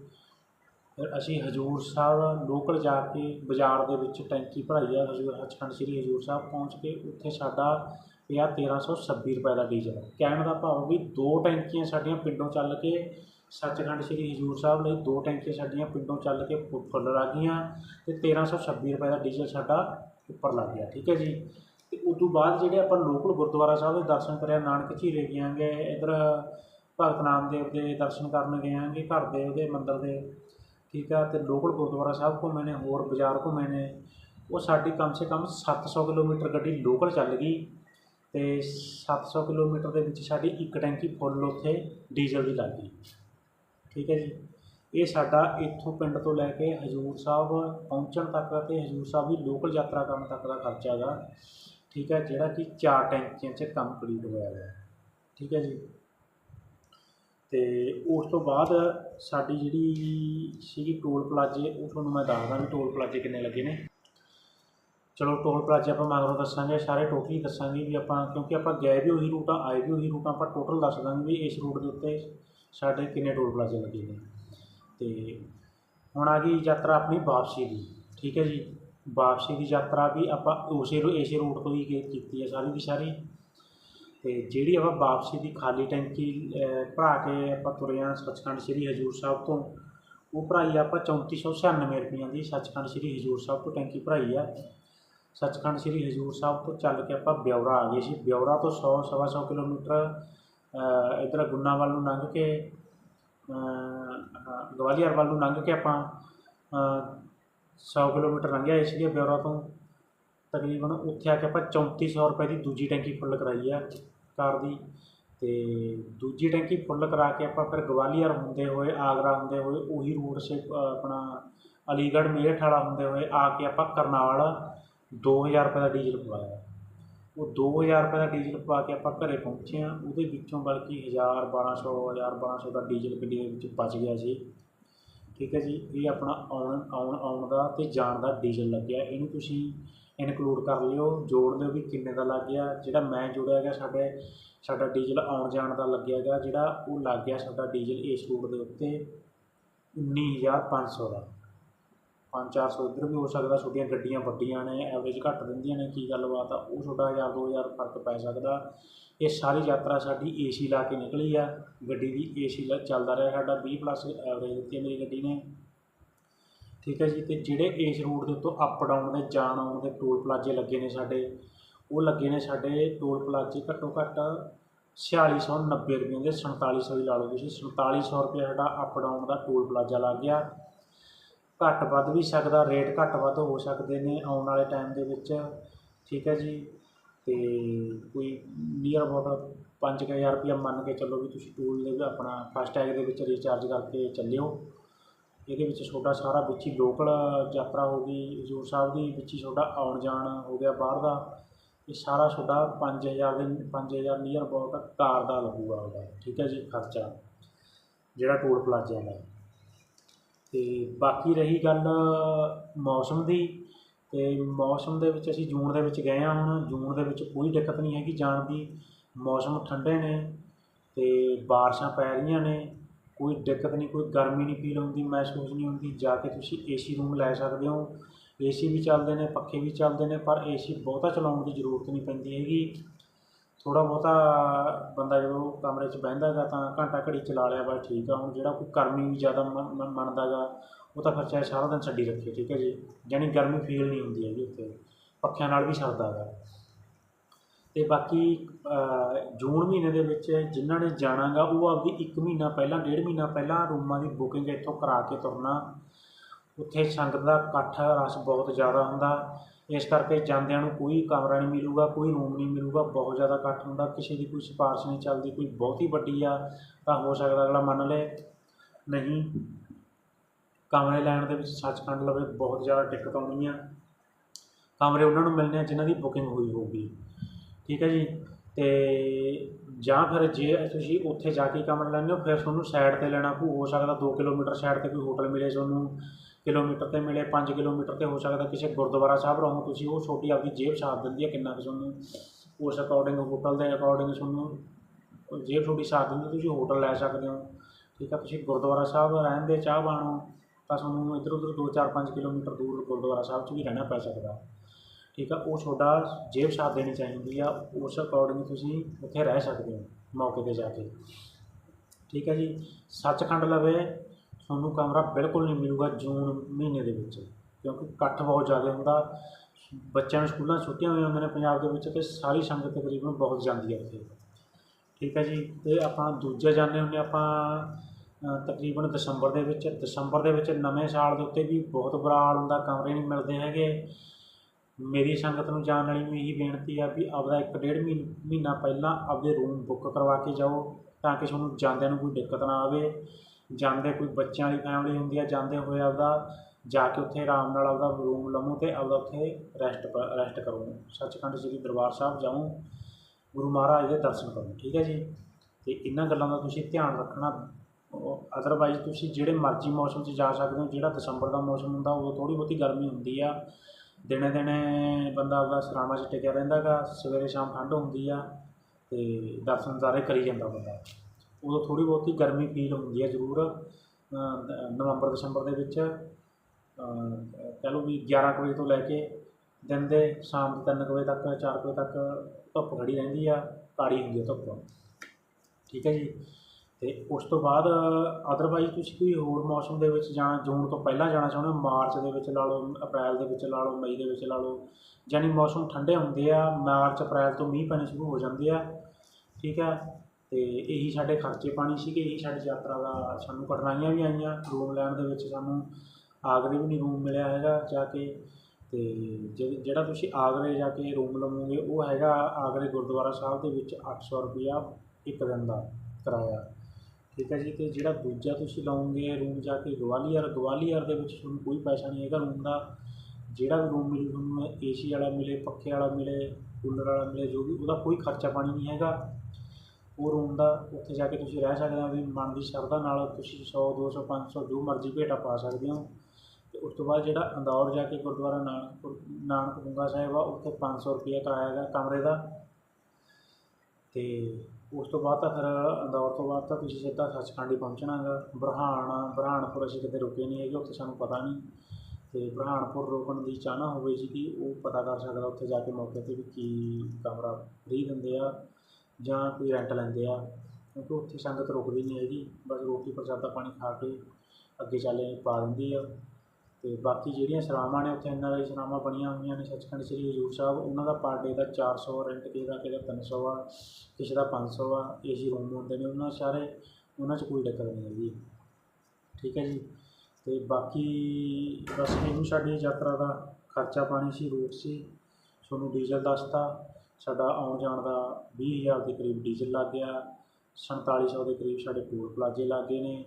ਫਿਰ ਅਸੀਂ ਹਜ਼ੂਰ ਸਾਹਿਬ ਲੋਕਲ ਜਾ ਕੇ ਬਾਜ਼ਾਰ ਦੇ ਵਿੱਚ ਟੈਂਕੀ ਭਰਾਈ ਆ, ਹਜ਼ੂਰ ਸੱਚਖੰਡ ਸ੍ਰੀ ਹਜ਼ੂਰ ਸਾਹਿਬ ਪਹੁੰਚ ਕੇ ਉੱਥੇ ਸਾਡਾ ਪਿਆ ਤੇਰ੍ਹਾਂ ਸੌ ਛੱਬੀ ਰੁਪਏ ਦਾ ਡੀਜ਼ਲ ਕਹਿਣ ਦਾ ਭਾਵ ਵੀ ਦੋ ਟੈਂਕੀਆਂ ਸਾਡੀਆਂ ਪਿੰਡੋਂ ਚੱਲ ਕੇ ਸੱਚਖੰਡ ਸ੍ਰੀ ਹਜ਼ੂਰ ਸਾਹਿਬ ਲਈ ਦੋ ਟੈਂਕੀਆਂ ਸਾਡੀਆਂ ਪਿੰਡੋਂ ਚੱਲ ਕੇ ਫੁੱਲ ਲੱਗ ਗਈਆਂ ਅਤੇ ਤੇਰ੍ਹਾਂ ਸੌ ਛੱਬੀ ਰੁਪਏ ਦਾ ਡੀਜ਼ਲ ਸਾਡਾ ਉੱਪਰ ਲੱਗ ਗਿਆ, ਠੀਕ ਹੈ ਜੀ? ਅਤੇ ਉਸ ਤੋਂ ਬਾਅਦ ਜਿਹੜੇ ਆਪਾਂ ਲੋਕਲ ਗੁਰਦੁਆਰਾ ਸਾਹਿਬ ਦੇ ਦਰਸ਼ਨ ਕਰਿਆ, ਨਾਨਕ ਝੀਰੇ ਗਏ ਇੱਧਰ ਭਗਤ ਨਾਮਦੇਵ ਦੇ ਦਰਸ਼ਨ ਕਰਨ ਗਏ ਆਂਗੇ, ਘਰ ਦੇ ਉਹਦੇ ਮੰਦਰ ਦੇ। ਠੀਕ ਆ, ਤੇ ਲੋਕਲ ਗੁਰਦੁਆਰਾ ਸਾਹਿਬ ਘੁੰਮੇ ਨੇ, ਹੋਰ ਬਾਜ਼ਾਰ ਘੁੰਮੇ ਨੇ। ਉਹ ਸਾਡੀ ਕਮ ਸੇ ਕਮ 700 ਕਿਲੋਮੀਟਰ ਗੱਡੀ ਲੋਕਲ ਚੱਲ ਗਈ ਤੇ 700 ਕਿਲੋਮੀਟਰ ਦੇ ਵਿੱਚ ਸਾਡੀ ਇੱਕ ਟੈਂਕੀ ਫੁੱਲ ਉੱਥੇ ਡੀਜ਼ਲ ਦੀ ਲੱਗ ਗਈ। ਠੀਕ ਹੈ ਜੀ। ਇਹ ਸਾਡਾ ਇੱਥੋਂ ਪਿੰਡ ਤੋਂ ਲੈ ਕੇ ਹਜੂਰ ਸਾਹਿਬ ਪਹੁੰਚਣ ਤੱਕ ਅਤੇ ਹਜੂਰ ਸਾਹਿਬ ਦੀ ਲੋਕਲ ਯਾਤਰਾ ਕਰਨ ਤੱਕ ਦਾ ਖਰਚਾ ਹੈਗਾ। ਠੀਕ ਹੈ, ਜਿਹੜਾ ਕਿ ਚਾਰ ਟੈਂਕੀਆਂ 'ਚ ਕੰਪਲੀਟ ਹੋਇਆ ਹੈ ਠੀਕ ਹੈ ਜੀ। ਅਤੇ ਉਸ ਤੋਂ ਬਾਅਦ ਸਾਡੀ ਜਿਹੜੀ ਸੀਗੀ ਟੋਲ ਪਲਾਜ਼ੇ, ਉਹ ਤੁਹਾਨੂੰ ਮੈਂ ਦੱਸਦਾ ਵੀ ਟੋਲ ਪਲਾਜ਼ੇ ਕਿੰਨੇ ਲੱਗੇ ਨੇ। ਚਲੋ ਟੋਲ ਪਲਾਜ਼ੇ ਆਪਾਂ ਮਗਰੋਂ ਦੱਸਾਂਗੇ, ਸਾਰੇ ਟੋਟਲੀ ਦੱਸਾਂਗੇ ਵੀ ਆਪਾਂ, ਕਿਉਂਕਿ ਆਪਾਂ ਗਏ ਵੀ ਉਹੀ ਰੂਟ ਆ, ਆਏ ਵੀ ਉਹੀ ਰੂਟ ਆ, ਆਪਾਂ ਟੋਟਲ ਦੱਸ ਦਾਂਗੇ ਵੀ ਇਸ ਰੂਟ ਦੇ ਉੱਤੇ ਸਾਡੇ ਕਿੰਨੇ ਟੋਲ ਪਲਾਜ਼ੇ ਲੱਗੇ ਨੇ। ਤੇ ਹੁਣ ਆ ਗਈ ਯਾਤਰਾ ਆਪਣੀ ਵਾਪਸੀ ਦੀ, ਠੀਕ ਹੈ ਜੀ? ਵਾਪਸੀ ਦੀ ਯਾਤਰਾ ਵੀ ਆਪਾਂ ਉਸੇ ਰੂ- ਇਸੇ ਰੂਟ ਤੋਂ ਹੀ ਕੀਤੀ ਹੈ ਸਾਰੀ ਦੀ ਸਾਰੀ। ਤੇ ਜਿਹੜੀ ਆਪਾਂ ਵਾਪਸੀ ਦੀ ਖਾਲੀ ਟੈਂਕੀ ਭਰਾ ਕੇ ਆਪਾਂ ਤੁਰੇ ਹਾਂ ਸੱਚਖੰਡ ਸ੍ਰੀ ਹਜੂਰ ਸਾਹਿਬ ਤੋਂ ਉਹ ਭਰਾਈ ਆਪਾਂ 3496 ਰੁਪਈਆਂ ਦੀ ਸੱਚਖੰਡ ਸ੍ਰੀ ਹਜੂਰ ਸਾਹਿਬ ਤੋਂ ਟੈਂਕੀ ਭਰਾਈ ਆ। ਸੱਚਖੰਡ ਸ੍ਰੀ ਹਜੂਰ ਸਾਹਿਬ ਤੋਂ ਚੱਲ ਕੇ ਆਪਾਂ ਬਿਉਰਾ ਆ ਗਏ ਸੀ। ਬਿਉਰਾ ਤੋਂ 100 ਸਵਾ ਸੌ ਕਿਲੋਮੀਟਰ ਅਹ, ਇੱਧਰ ਗੁੰਨਾ ਵੱਲ ਨੂੰ ਲੰਘ ਕੇ ਗਵਾਲੀਅਰ ਵੱਲ ਨੂੰ ਲੰਘ ਕੇ ਆਪਾਂ ਅਹ, 100 ਕਿਲੋਮੀਟਰ ਲੰਘਿਆ ਇਸ ਲਈ ਬਿਉਰਾ ਤੋਂ। ਤਕਰੀਬਨ ਉੱਥੇ ਆ ਕੇ ਆਪਾਂ 3400 ਰੁਪਏ ਦੀ ਦੂਜੀ ਟੈਂਕੀ ਫੁੱਲ ਕਰਾਈ ਆ। ਕਾਰ ਦੀ ਤੇ ਦੂਜੀ ਟੈਂਕੀ ਫੁੱਲ ਕਰਾ ਕੇ ਆਪਾਂ ਫਿਰ ਗਵਾਲੀਅਰ ਹੁੰਦੇ ਹੋਏ, ਆਗਰਾ ਹੁੰਦੇ ਹੋਏ, ਉਹੀ ਰੂਟ ਸੇ ਆਪਣਾ ਅਲੀਗੜ੍ਹ ਮੇਰਠ ਵਾਲਾ ਹੁੰਦੇ ਹੋਏ ਆ ਕੇ ਆਪਾਂ ਕਰਨਾਲ 2000 ਰੁਪਏ ਦਾ ਡੀਜ਼ਲ ਪਵਾਇਆ। ਉਹ 2000 ਰੁਪਏ ਦਾ ਡੀਜ਼ਲ ਪਵਾ ਕੇ ਆਪਾਂ ਘਰੇ ਪਹੁੰਚੇ ਆ ਉਹਦੇ ਵਿੱਚੋਂ ਬਲਕਿ 1000 1200 1000 1200 ਦਾ ਡੀਜ਼ਲ ਗੱਡੀ ਦੇ ਵਿੱਚ ਬਚ ਗਿਆ ਸੀ। ਠੀਕ ਹੈ ਜੀ, ਇਹ ਆਪਣਾ ਆਉਣ ਆਉਣ ਆਉਣ ਦਾ ਤੇ ਜਾਣ ਦਾ ਡੀਜ਼ਲ ਲੱਗਿਆ। ਇਹਨੂੰ ਤੁਸੀਂ ਇਨਕਲੂਡ ਕਰ ਲਿਓ, ਜੋੜ ਲਿਓ ਵੀ ਕਿੰਨੇ ਦਾ ਲੱਗ ਗਿਆ, ਜਿਹੜਾ ਮੈਂ ਜੋੜਿਆ ਹੈਗਾ ਸਾਡੇ, ਸਾਡਾ ਡੀਜ਼ਲ ਆਉਣ ਜਾਣ ਦਾ ਲੱਗਿਆ ਹੈਗਾ, ਜਿਹੜਾ ਉਹ ਲੱਗ ਗਿਆ ਸਾਡਾ ਡੀਜ਼ਲ ਇਸ ਰੂਟ ਦੇ ਉੱਤੇ 19500 ਦਾ। 5-400 ਇੱਧਰ ਵੀ ਹੋ ਸਕਦਾ ਤੁਹਾਡੀਆਂ ਗੱਡੀਆਂ ਵੱਡੀਆਂ ਨੇ ਐਵਰੇਜ ਘੱਟ ਦਿੰਦੀਆਂ ਨੇ, ਕੀ ਗੱਲਬਾਤ ਆ, ਉਹ ਤੁਹਾਡਾ 1000-2000 ਫ਼ਰਕ ਪੈ ਸਕਦਾ। ਇਹ ਸਾਰੀ ਯਾਤਰਾ ਸਾਡੀ ਏਸੀ ਲਾ ਕੇ ਨਿਕਲੀ ਆ, ਗੱਡੀ ਦੀ ਏਸੀ ਚੱਲਦਾ ਰਿਹਾ ਸਾਡਾ 20 ਪਲੱਸ ਐਵਰੇਜ ਦਿੱਤੀ ਹੈ ਮੇਰੀ ਗੱਡੀ ਨੇ। ਠੀਕ ਹੈ ਜੀ ਅਤੇ ਜਿਹੜੇ ਇਸ ਰੂਟ ਦੇ ਉੱਤੋਂ ਅਪ ਡਾਊਨ ਦੇ ਜਾਣ ਆਉਣ ਦੇ ਟੋਲ ਪਲਾਜ਼ੇ ਲੱਗੇ ਨੇ ਸਾਡੇ, ਉਹ ਲੱਗੇ ਨੇ ਸਾਡੇ ਟੋਲ ਪਲਾਜ਼ੇ ਘੱਟੋ ਘੱਟ ਛਿਆਲੀ ਸੌ ਨੱਬੇ ਰੁਪਏ ਦੇ, ਸੰਤਾਲੀ ਸੌ ਹੀ ਲਾ ਲਓ ਤੁਸੀਂ, ਸੰਤਾਲੀ ਸੌ ਰੁਪਏ ਸਾਡਾ ਅਪ ਡਾਊਨ ਦਾ ਟੋਲ ਪਲਾਜ਼ਾ ਲੱਗ ਗਿਆ। ਘੱਟ ਵੱਧ ਵੀ ਸਕਦਾ ਰੇਟ ਘੱਟ ਵੱਧ ਹੋ ਸਕਦੇ ਨੇ ਆਉਣ ਵਾਲੇ ਟਾਈਮ ਦੇ ਵਿੱਚ, ਠੀਕ ਹੈ ਜੀ, ਤੇ ਕੋਈ ਨੀਅਰ ਅਬਾਊਟ ਪੰਜ ਕੁ ਹਜ਼ਾਰ ਰੁਪਇਆ ਮੰਨ ਕੇ ਚੱਲੋ ਵੀ ਤੁਸੀਂ ਟੂਲ ਦੇ ਆਪਣਾ, ਫਾਸਟੈਗ ਦੇ ਵਿੱਚ ਰੀਚਾਰਜ ਕਰਕੇ ਚੱਲਿਓ। ਇਹਦੇ ਵਿੱਚ ਤੁਹਾਡਾ ਸਾਰਾ ਵਿੱਚ ਹੀ ਲੋਕਲ ਯਾਤਰਾ ਹੋ ਗਈ, ਹਜ਼ੂਰ ਸਾਹਿਬ ਦੀ ਵਿੱਚ ਹੀ ਤੁਹਾਡਾ ਆਉਣ ਜਾਣ ਹੋ ਗਿਆ ਬਾਹਰ ਦਾ। ਇਹ ਸਾਰਾ ਤੁਹਾਡਾ 5000 ਦੇ 5000 ਨੀਅਰ ਅਬਾਊਟ ਕਾਰ ਦਾ ਲੱਗੂਗਾ ਉਹਦਾ, ਠੀਕ ਹੈ ਜੀ, ਖਰਚਾ, ਜਿਹੜਾ ਟੋਲ ਪਲਾਜ਼ਿਆਂ ਦਾ। ਤੇ ਬਾਕੀ ਰਹੀ ਗੱਲ ਮੌਸਮ ਦੀ, ਤੇ ਮੌਸਮ ਦੇ ਵਿੱਚ ਅਸੀਂ ਜੂਨ ਦੇ ਵਿੱਚ ਗਏ ਹਾਂ ਹੁਣ, ਜੂਨ ਦੇ ਵਿੱਚ ਕੋਈ ਦਿੱਕਤ ਨਹੀਂ ਹੈਗੀ, ਜਾਣ ਦੀ। ਮੌਸਮ ਠੰਡੇ ਨੇ ਤੇ ਬਾਰਿਸ਼ਾਂ ਪੈ ਰਹੀਆਂ ਨੇ। ਕੋਈ ਦਿੱਕਤ ਨਹੀਂ, ਕੋਈ ਗਰਮੀ ਨਹੀਂ ਫੀਲ ਹੁੰਦੀ, ਮਹਿਸੂਸ ਨਹੀਂ ਹੁੰਦੀ, ਜਾ ਕੇ ਤੁਸੀਂ ਏਸੀ ਰੂਮ ਲੈ ਸਕਦੇ ਹੋ। ਏਸੀ ਵੀ ਚੱਲਦੇ ਨੇ, ਪੱਖੇ ਵੀ ਚੱਲਦੇ ਨੇ, ਪਰ ਏਸੀ ਬਹੁਤਾ ਚਲਾਉਣ ਦੀ ਜ਼ਰੂਰਤ ਨਹੀਂ ਪੈਂਦੀ ਹੈਗੀ। ਥੋੜ੍ਹਾ ਬਹੁਤਾ ਬੰਦਾ ਜਦੋਂ ਕਮਰੇ 'ਚ ਬਹਿੰਦਾ ਗਾ ਤਾਂ ਘੰਟਾ ਘੜੀ ਚਲਾ ਲਿਆ, ਬਸ ਠੀਕ ਆ। ਹੁਣ ਜਿਹੜਾ ਕੋਈ ਗਰਮੀ ਵੀ ਜ਼ਿਆਦਾ ਮ- ਮੰਨਦਾ ਗਾ ਉਹ ਤਾਂ ਫਿਰ ਚਾਹੇ ਸਾਰਾ ਦਿਨ ਛੱਡੀ ਰੱਖੇ, ਠੀਕ ਹੈ ਜੀ। ਜਾਣੀ ਗਰਮੀ ਫੀਲ ਨਹੀਂ ਹੁੰਦੀ ਹੈਗੀ ਉੱਥੇ। ਪੱਖਿਆਂ ਨਾਲ ਵੀ ਸਰਦਾ ਗਾ ਅਤੇ ਬਾਕੀ ਜੂਨ ਮਹੀਨੇ ਦੇ ਵਿੱਚ ਜਿਨ੍ਹਾਂ ਨੇ ਜਾਣਾ ਗਾ, ਉਹ ਆਪਦੀ ਇੱਕ ਮਹੀਨਾ ਪਹਿਲਾਂ, ਡੇਢ ਮਹੀਨਾ ਪਹਿਲਾਂ ਰੂਮਾਂ ਦੀ ਬੁਕਿੰਗ ਇੱਥੋਂ ਕਰਾ ਕੇ ਤੁਰਨਾ। ਉੱਥੇ ਸੰਗਤ ਦਾ ਇਕੱਠ ਰਸ਼ ਬਹੁਤ ਜ਼ਿਆਦਾ ਹੁੰਦਾ। ਇਸ ਕਰਕੇ ਜਾਂਦਿਆਂ ਨੂੰ ਕੋਈ ਕਮਰਾ ਨਹੀਂ ਮਿਲੂਗਾ, ਕੋਈ ਰੂਮ ਨਹੀਂ ਮਿਲੂਗਾ, ਬਹੁਤ ਜ਼ਿਆਦਾ ਇਕੱਠ ਹੁੰਦਾ। ਕਿਸੇ ਦੀ ਕੋਈ ਸਿਫਾਰਿਸ਼ ਨਹੀਂ ਚੱਲਦੀ, ਕੋਈ ਬਹੁਤੀ ਵੱਡੀ ਆ, ਤਾਂ ਹੋ ਸਕਦਾ ਅਗਲਾ ਮੰਨ ਲਏ ਨਹੀਂ, ਕਮਰੇ ਲੈਣ ਦੇ ਵਿੱਚ ਸੱਚਖੰਡ ਲਵੇ, ਬਹੁਤ ਜ਼ਿਆਦਾ ਦਿੱਕਤ ਆਉਣੀ ਆ। ਕਮਰੇ ਉਹਨਾਂ ਨੂੰ ਮਿਲਣੇ ਆ ਜਿਨ੍ਹਾਂ ਦੀ ਬੁਕਿੰਗ ਹੋਈ ਹੋਊਗੀ। ਠੀਕ ਹੈ ਜੀ? ਤੇ ਜਾਂ ਫਿਰ ਜੇ ਤੁਸੀਂ ਉੱਥੇ ਜਾ ਕੇ ਕਮਰਾ ਲੈਂਦੇ ਹੋ, ਫਿਰ ਤੁਹਾਨੂੰ ਸਾਈਡ ਤੇ ਲੈਣਾ ਪਊ, ਹੋ ਸਕਦਾ 2 ਕਿਲੋਮੀਟਰ ਸਾਈਡ ਤੇ ਕੋਈ ਹੋਟਲ ਮਿਲੇ ਤੁਹਾਨੂੰ, ਕਿਲੋਮੀਟਰ ਤੇ ਮਿਲੇ 5 ਕਿਲੋਮੀਟਰ ਤੇ ਹੋ ਸਕਦਾ ਕਿਸੇ ਗੁਰਦੁਆਰਾ ਸਾਹਿਬ ਰਹੋ, ਤੁਸੀਂ ਉਹ ਛੋਟੀ ਆਪਦੀ ਜੇਬ ਸਾਥ ਦਿੰਦੀ ਹੈ ਕਿੰਨਾ ਕੁ ਤੁਹਾਨੂੰ, ਉਸ ਅਕੋਰਡਿੰਗ ਹੋਟਲ ਦੇ ਅਕੋਰਡਿੰਗ ਤੁਹਾਨੂੰ ਜੇਬ ਛੋਟੀ ਸਾਥ ਦਿੰਦੀ ਤੁਸੀਂ ਹੋਟਲ ਲੈ ਸਕਦੇ ਹੋ। ਠੀਕ ਆ ਤੁਸੀਂ ਗੁਰਦੁਆਰਾ ਸਾਹਿਬ ਰਹਿਣ ਦੇ ਚਾਹ ਬਾਣੋ ਤਾਂ ਤੁਹਾਨੂੰ ਇੱਧਰ ਉੱਧਰ 2-4-5 ਕਿਲੋਮੀਟਰ ਦੂਰ ਗੁਰਦੁਆਰਾ ਸਾਹਿਬ 'ਚ ਵੀ ਰਹਿਣਾ ਪੈ ਸਕਦਾ। ਠੀਕ ਆ, ਉਹ ਤੁਹਾਡਾ ਜੇਬ ਸਾਥ ਦੇਣੀ ਚਾਹੀਦੀ ਆ, ਉਸ ਅਕੋਰਡਿੰਗ ਤੁਸੀਂ ਉੱਥੇ ਰਹਿ ਸਕਦੇ ਹੋ, ਮੌਕੇ 'ਤੇ ਜਾ ਕੇ। ਠੀਕ ਹੈ ਜੀ, ਸੱਚਖੰਡ ਲਵੇ, ਤੁਹਾਨੂੰ ਕਮਰਾ ਬਿਲਕੁਲ ਨਹੀਂ ਮਿਲੂਗਾ ਜੂਨ ਮਹੀਨੇ ਦੇ ਵਿੱਚ, ਕਿਉਂਕਿ ਇਕੱਠ ਬਹੁਤ ਜ਼ਿਆਦਾ ਹੁੰਦਾ, ਬੱਚਿਆਂ ਨੂੰ ਸਕੂਲਾਂ 'ਚ ਛੁੱਟੀਆਂ ਹੋਈਆਂ ਹੁੰਦੀਆਂ ਨੇ ਪੰਜਾਬ ਦੇ ਵਿੱਚ ਤੇ ਸਾਰੀ ਸੰਗਤ ਤਕਰੀਬਨ ਬਹੁਤ ਜਾਂਦੀ ਹੈ ਉੱਥੇ। ਠੀਕ ਹੈ ਜੀ, ਤੇ ਆਪਾਂ ਦੂਜੇ ਜਾਂਦੇ ਹੁੰਦੇ ਆਪਾਂ ਤਕਰੀਬਨ ਦਸੰਬਰ ਦੇ ਵਿੱਚ, ਦਸੰਬਰ ਦੇ ਵਿੱਚ ਨਵੇਂ ਸਾਲ ਦੇ ਉੱਤੇ ਵੀ ਬਹੁਤ ਬੁਰਾ ਹਾਲ ਹੁੰਦਾ, ਕਮਰੇ ਨਹੀਂ ਮਿਲਦੇ ਹੈਗੇ। ਮੇਰੀ ਸੰਗਤ ਨੂੰ ਜਾਣ ਵਾਲੀ ਨੂੰ ਇਹੀ ਬੇਨਤੀ ਆ ਵੀ ਆਪਦਾ ਇੱਕ ਡੇਢ ਮਹੀ- ਮਹੀਨਾ ਪਹਿਲਾਂ ਆਪਦੇ ਰੂਮ ਬੁੱਕ ਕਰਵਾ ਕੇ ਜਾਓ ਤਾਂ ਕਿ ਤੁਹਾਨੂੰ ਜਾਂਦਿਆਂ ਨੂੰ ਕੋਈ ਦਿੱਕਤ ਨਾ ਆਵੇ। ਜਾਂਦੇ ਕੋਈ ਬੱਚਿਆਂ ਵਾਲੀ ਫੈਮਿਲੀ ਹੁੰਦੀ ਆ, ਜਾਂਦੇ ਹੋਏ ਆਪਦਾ ਜਾ ਕੇ ਉੱਥੇ ਆਰਾਮ ਨਾਲ ਆਪਦਾ ਰੂਮ ਲਵੋ ਤੇ ਆਪਦਾ ਉੱਥੇ ਰੈਸਟ ਰੈਸਟ ਕਰੋ। ਸੱਚਖੰਡ ਸ੍ਰੀ ਦਰਬਾਰ ਸਾਹਿਬ ਜਾਓ, ਗੁਰੂ ਮਹਾਰਾਜ ਦੇ ਦਰਸ਼ਨ ਕਰੋ, ਠੀਕ ਹੈ ਜੀ? ਤੇ ਇਹਨਾਂ ਗੱਲਾਂ ਦਾ ਤੁਸੀਂ ਧਿਆਨ ਰੱਖਣਾ। ਅਦਰਵਾਈਜ਼ ਤੁਸੀਂ ਜਿਹੜੇ ਮਰਜ਼ੀ ਮੌਸਮ 'ਚ ਜਾ ਸਕਦੇ ਹੋ, ਜਿਹੜਾ ਦਸੰਬਰ ਦਾ ਮੌਸਮ ਹੁੰਦਾ, ਉਦੋਂ ਥੋੜ੍ਹੀ ਬਹੁਤੀ ਗਰਮੀ ਹੁੰਦੀ ਆ। ਦਿਨੇ ਦਿਨੇ ਬੰਦਾ ਆਪਦਾ ਸਰਾਵਾਂ 'ਚ ਟਿਕਿਆ ਰਹਿੰਦਾ ਗਾ ਸਵੇਰੇ ਸ਼ਾਮ ਠੰਡ ਹੁੰਦੀ ਆ ਅਤੇ ਦਰਸ਼ਨ ਸਾਰੇ ਕਰੀ ਜਾਂਦਾ ਬੰਦਾ। ਉਦੋਂ ਥੋੜ੍ਹੀ ਬਹੁਤੀ ਗਰਮੀ ਫੀਲ ਹੁੰਦੀ ਆ ਜ਼ਰੂਰ ਨਵੰਬਰ, ਦਸੰਬਰ ਦੇ ਵਿੱਚ ਕਹਿ ਲਓ ਵੀ 11 ਕੁ ਵਜੇ ਤੋਂ ਲੈ ਕੇ ਦਿਨ ਦੇ ਸ਼ਾਮ ਦੇ ਤਿੰਨ ਕੁ ਵਜੇ ਤੱਕ, ਚਾਰ ਕੁ ਵਜੇ ਤੱਕ ਧੁੱਪ ਖੜੀ ਰਹਿੰਦੀ ਆ, ਕਾਲੀ ਹੁੰਦੀ ਆ ਧੁੱਪ। ਠੀਕ ਹੈ ਜੀ? ਅਤੇ ਉਸ ਤੋਂ ਬਾਅਦ ਅਦਰਵਾਈਜ਼ ਤੁਸੀਂ ਕੋਈ ਹੋਰ ਮੌਸਮ ਦੇ ਵਿੱਚ ਜਾਂ ਜੂਨ ਤੋਂ ਪਹਿਲਾਂ ਜਾਣਾ ਚਾਹੁੰਦੇ ਹੋ, ਮਾਰਚ ਦੇ ਵਿੱਚ ਲਾ ਲਓ, ਅਪ੍ਰੈਲ ਦੇ ਵਿੱਚ ਲਾ ਲਓ, ਮਈ ਦੇ ਵਿੱਚ ਲਾ ਲਓ, ਯਾਨੀ ਮੌਸਮ ਠੰਡੇ ਹੁੰਦੇ ਆ, ਮਾਰਚ, ਅਪ੍ਰੈਲ ਤੋਂ ਮੀਂਹ ਪੈਣੇ ਸ਼ੁਰੂ ਹੋ ਜਾਂਦੇ ਆ, ਠੀਕ ਹੈ ਅਤੇ ਇਹੀ ਸਾਡੇ ਖਰਚੇ ਪਾਣੀ ਸੀਗੇ, ਇਹੀ ਸਾਡੀ ਯਾਤਰਾ ਦਾ ਸਾਨੂੰ ਕਠਿਨਾਈਆਂ ਵੀ ਆਈਆਂ, ਰੂਮ ਲੈਣ ਦੇ ਵਿੱਚ ਸਾਨੂੰ ਆਗਰੇ ਵੀ ਨਹੀਂ ਰੂਮ ਮਿਲਿਆ ਹੈਗਾ ਜਾ ਕੇ ਅਤੇ ਜਿਹੜਾ ਤੁਸੀਂ ਆਗਰੇ ਜਾ ਕੇ ਰੂਮ ਲਵੋਗੇ, ਉਹ ਹੈਗਾ ਆਗਰੇ ਗੁਰਦੁਆਰਾ ਸਾਹਿਬ ਦੇ ਵਿੱਚ ਅੱਠ ਸੌ ਰੁਪਇਆ ਇੱਕ ਦਿਨ ਦਾ ਕਿਰਾਇਆ। ਠੀਕ ਹੈ ਜੀ, ਤੇ ਜਿਹੜਾ ਦੂਜਾ ਤੁਸੀਂ ਲਾਉਂਗੇ ਰੂਮ ਜਾ ਕੇ ਗਵਾਲੀਅਰ ਗਵਾਲੀਅਰ ਦੇ ਵਿੱਚ ਤੁਹਾਨੂੰ ਕੋਈ ਪੈਸਾ ਨਹੀਂ ਹੈਗਾ ਰੂਮ ਦਾ। ਜਿਹੜਾ ਵੀ ਰੂਮ ਮਿਲੇ ਤੁਹਾਨੂੰ ਏਸੀ ਵਾਲਾ ਮਿਲੇ, ਪੱਖੇ ਵਾਲਾ ਮਿਲੇ ਕੂਲਰ ਵਾਲਾ ਮਿਲੇ, ਜੋ ਵੀ, ਉਹਦਾ ਕੋਈ ਖਰਚਾ ਪਾਣੀ ਨਹੀਂ ਹੈਗਾ। ਉਹ ਰੂਮ ਦਾ, ਉੱਥੇ ਜਾ ਕੇ ਤੁਸੀਂ ਰਹਿ ਸਕਦੇ ਹੋ ਵੀ ਮਨ ਦੀ ਸ਼ਰਧਾ ਨਾਲ ਤੁਸੀਂ 100 200 500 ਜੋ ਮਰਜ਼ੀ ਭੇਟਾ ਪਾ ਸਕਦੇ ਹੋ। ਤੇ ਉਸ ਤੋਂ ਬਾਅਦ ਜਿਹੜਾ ਇੰਦੌਰ ਜਾ ਕੇ ਗੁਰਦੁਆਰਾ ਨਾਨਕ ਨਾਨਕ ਗੁੰਗਾ ਸਾਹਿਬ ਆ, ਉੱਥੇ 500 ਰੁਪਇਆ ਕਿਰਾਇਆ ਹੈਗਾ ਕਮਰੇ ਦਾ। ਅਤੇ ਉਸ ਤੋਂ ਬਾਅਦ ਤਾਂ ਫਿਰ ਇੰਦੌਰ ਤੋਂ ਬਾਅਦ ਤਾਂ ਤੁਸੀਂ ਸਿੱਧਾ ਸੱਚਖੰਡ ਹੀ ਪਹੁੰਚਣਾ ਹੈਗਾ। ਬਰਹਾਨ, ਬਰਹਾਨਪੁਰ ਅਸੀਂ ਕਿਤੇ ਰੁਕੇ ਨਹੀਂ ਹੈਗੇ, ਉੱਥੇ ਸਾਨੂੰ ਪਤਾ ਨਹੀਂ। ਅਤੇ ਬਰਹਾਨਪੁਰ ਰੁਕਣ ਦੀ ਚਾਹਨਾ ਹੋਵੇ ਜੀ ਕਿ ਉਹ ਪਤਾ ਕਰ ਸਕਦਾ ਉੱਥੇ ਜਾ ਕੇ ਮੌਕੇ 'ਤੇ ਵੀ ਕੀ ਕਮਰਾ ਫ੍ਰੀ ਦਿੰਦੇ ਆ ਜਾਂ ਕੋਈ ਰੈਂਟ ਲੈਂਦੇ ਆ। ਕਿਉਂਕਿ ਉੱਥੇ ਸੰਗਤ ਰੁਕਦੀ ਨਹੀਂ ਹੈਗੀ, ਬਸ ਰੋਟੀ ਪ੍ਰਸ਼ਾਦਾ ਪਾਣੀ ਖਾ ਕੇ ਅੱਗੇ ਚੱਲ ਪਾ ਦਿੰਦੀ ਆ। ਤੇ ਬਾਕੀ ਜਿਹੜੀਆਂ ਸਰਾਵਾਂ ਨੇ ਉੱਥੇ ਐੱਨ ਆਰ ਆਈ ਸਰਾਵਾਂ ਬਣੀਆਂ ਹੋਈਆਂ ਨੇ, ਸੱਚਖੰਡ ਸ੍ਰੀ ਹਜ਼ੂਰ ਸਾਹਿਬ, ਉਹਨਾਂ ਦਾ ਪਰ ਡੇ ਦਾ 400 ਰੈਂਟ ਕਿਸੇ ਦਾ ਕਿਸੇ ਦਾ 300 ਆ, ਕਿਸੇ ਦਾ 500 ਆ ਏਸੀ ਰੂਮ ਹੁੰਦੇ ਨੇ, ਉਹਨਾਂ ਸਾਰੇ ਉਹਨਾਂ 'ਚ ਕੋਈ ਦਿੱਕਤ ਨਹੀਂ ਹੈਗੀ ਠੀਕ ਹੈ ਜੀ? ਤੇ ਬਾਕੀ ਬਸ ਇਹਨੂੰ ਸਾਡੀ ਯਾਤਰਾ ਦਾ ਖਰਚਾ ਪਾਣੀ ਸੀ, ਰੂਟ ਸੀ, ਤੁਹਾਨੂੰ ਡੀਜ਼ਲ ਦੱਸਤਾ। ਸਾਡਾ ਆਉਣ ਜਾਣ ਦਾ 20000 ਦੇ ਕਰੀਬ ਡੀਜ਼ਲ ਲੱਗ ਗਿਆ 4700 ਦੇ ਕਰੀਬ ਸਾਡੇ ਟੋਲ ਪਲਾਜੇ ਲੱਗ ਗਏ ਨੇ।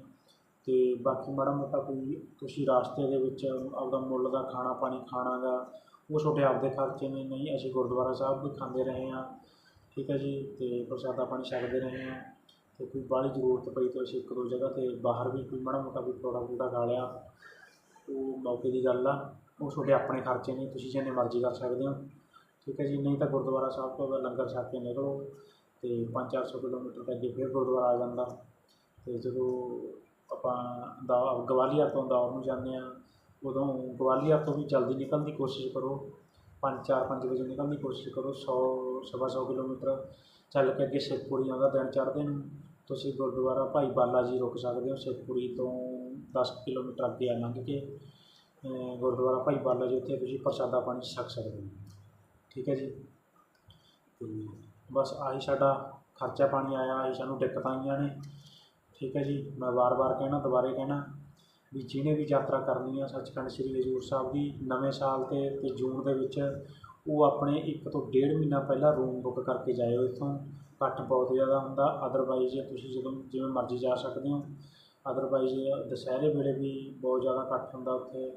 ਅਤੇ ਬਾਕੀ ਮਾੜਾ ਮੋਟਾ ਕੋਈ ਤੁਸੀਂ ਰਾਸਤੇ ਦੇ ਵਿੱਚ ਆਪਣਾ ਮੁੱਲ ਦਾ, ਖਾਣਾ ਪਾਣੀ ਖਾਣਾ ਗਾ ਉਹ ਤੁਹਾਡੇ ਆਪਦੇ ਖਰਚੇ ਨੇ, ਨਹੀਂ, ਅਸੀਂ ਗੁਰਦੁਆਰਾ ਸਾਹਿਬ ਵੀ ਖਾਂਦੇ ਰਹੇ ਹਾਂ, ਠੀਕ ਹੈ ਜੀ ਅਤੇ ਪ੍ਰਸ਼ਾਦਾ ਪਾਣੀ ਛਕਦੇ ਰਹੇ ਹਾਂ ਅਤੇ ਕੋਈ ਬਾਹਲੀ ਜ਼ਰੂਰਤ ਪਈ ਤਾਂ ਅਸੀਂ ਇੱਕ ਦੋ ਜਗ੍ਹਾ 'ਤੇ ਬਾਹਰ ਵੀ ਕੋਈ ਮਾੜਾ ਮੋਟਾ ਕੋਈ ਪਰੌੜਾ ਪਰੂੜਾ ਖਾ ਲਿਆ, ਉਹ ਮੌਕੇ ਦੀ ਗੱਲ ਆ, ਉਹ ਤੁਹਾਡੇ ਆਪਣੇ ਖਰਚੇ ਨੇ, ਤੁਸੀਂ ਜਿੰਨੇ ਮਰਜ਼ੀ ਕਰ ਸਕਦੇ ਹੋ, ਠੀਕ ਹੈ ਜੀ, ਨਹੀਂ ਤਾਂ ਗੁਰਦੁਆਰਾ ਸਾਹਿਬ ਤੋਂ ਲੰਗਰ ਛਕ ਕੇ ਨਿਕਲੋ ਅਤੇ ਪੰਜ ਚਾਰ ਸੌ ਕਿਲੋਮੀਟਰ ਤੱਕ ਅੱਗੇ ਫਿਰ ਗੁਰਦੁਆਰਾ ਆ ਜਾਂਦਾ ਅਤੇ ਜਦੋਂ ਆਪਾਂ ਦਾ ਗਵਾਲੀਅਰ ਤੋਂ ਦੌਰ ਨੂੰ ਜਾਂਦੇ ਹਾਂ, ਉਦੋਂ ਗਵਾਲੀਅਰ ਤੋਂ ਵੀ ਜਲਦੀ ਨਿਕਲਣ ਦੀ ਕੋਸ਼ਿਸ਼ ਕਰੋ। ਪੰਜ, ਚਾਰ, ਪੰਜ ਵਜੇ ਨਿਕਲਣ ਦੀ ਕੋਸ਼ਿਸ਼ ਕਰੋ, ਸੌ, ਸਵਾ ਸੌ ਕਿਲੋਮੀਟਰ ਚੱਲ ਕੇ ਅੱਗੇ ਸ਼ਿਵਪੁਰੀ ਆਉਂਦਾ ਦਿਨ ਚੜ੍ਹਦੇ ਨੂੰ। ਤੁਸੀਂ ਗੁਰਦੁਆਰਾ ਭਾਈ ਬਾਲਾ ਜੀ ਰੁਕ ਸਕਦੇ ਹੋ, ਸ਼ਿਵਪੁਰੀ ਤੋਂ 10 ਕਿਲੋਮੀਟਰ ਅੱਗੇ ਆ ਲੰਘ ਕੇ। ਗੁਰਦੁਆਰਾ ਭਾਈ ਬਾਲਾ ਜੀ ਉੱਥੇ ਤੁਸੀਂ ਪ੍ਰਸ਼ਾਦਾ ਪਾਣੀ ਛਕ ਸਕਦੇ ਹੋ। ਠੀਕ ਹੈ ਜੀ? ਤੇ ਬਸ ਆਹੀ ਸਾਡਾ ਖਰਚਾ ਪਾਣੀ ਆਇਆ, ਆਹੀ ਸਾਨੂੰ ਦਿੱਕਤਾਂ ਆਈਆਂ ਨੇ। ਠੀਕ ਹੈ ਜੀ, ਮੈਂ ਵਾਰ-ਵਾਰ ਕਹਿਣਾ, ਦੁਬਾਰੇ ਕਹਿਣਾ ਵੀ ਜਿਹਨੇ ਵੀ ਯਾਤਰਾ ਕਰਨੀ ਆ ਸੱਚਖੰਡ ਸ੍ਰੀ ਹਜ਼ੂਰ ਸਾਹਿਬ ਦੀ ਨਵੇਂ ਸਾਲ 'ਤੇ ਤੇ ਜੂਨ ਦੇ ਵਿੱਚ, ਉਹ ਆਪਣੇ ਇੱਕ ਤੋਂ ਡੇਢ ਮਹੀਨਾ ਪਹਿਲਾਂ ਰੂਮ ਬੁੱਕ ਕਰਕੇ ਜਾਇਓ ਇੱਥੋਂ। ਘੱਟ ਬਹੁਤ ਜ਼ਿਆਦਾ ਹੁੰਦਾ ਅਦਰਵਾਈਜ਼ ਤੁਸੀਂ ਜਦੋਂ ਜਿਵੇਂ ਮਰਜ਼ੀ ਜਾ ਸਕਦੇ ਹੋ। ਅਦਰਵਾਈਜ਼ ਦੁਸਹਿਰੇ ਵੇਲੇ ਵੀ ਬਹੁਤ ਜ਼ਿਆਦਾ ਘੱਟ ਹੁੰਦਾ ਉੱਥੇ।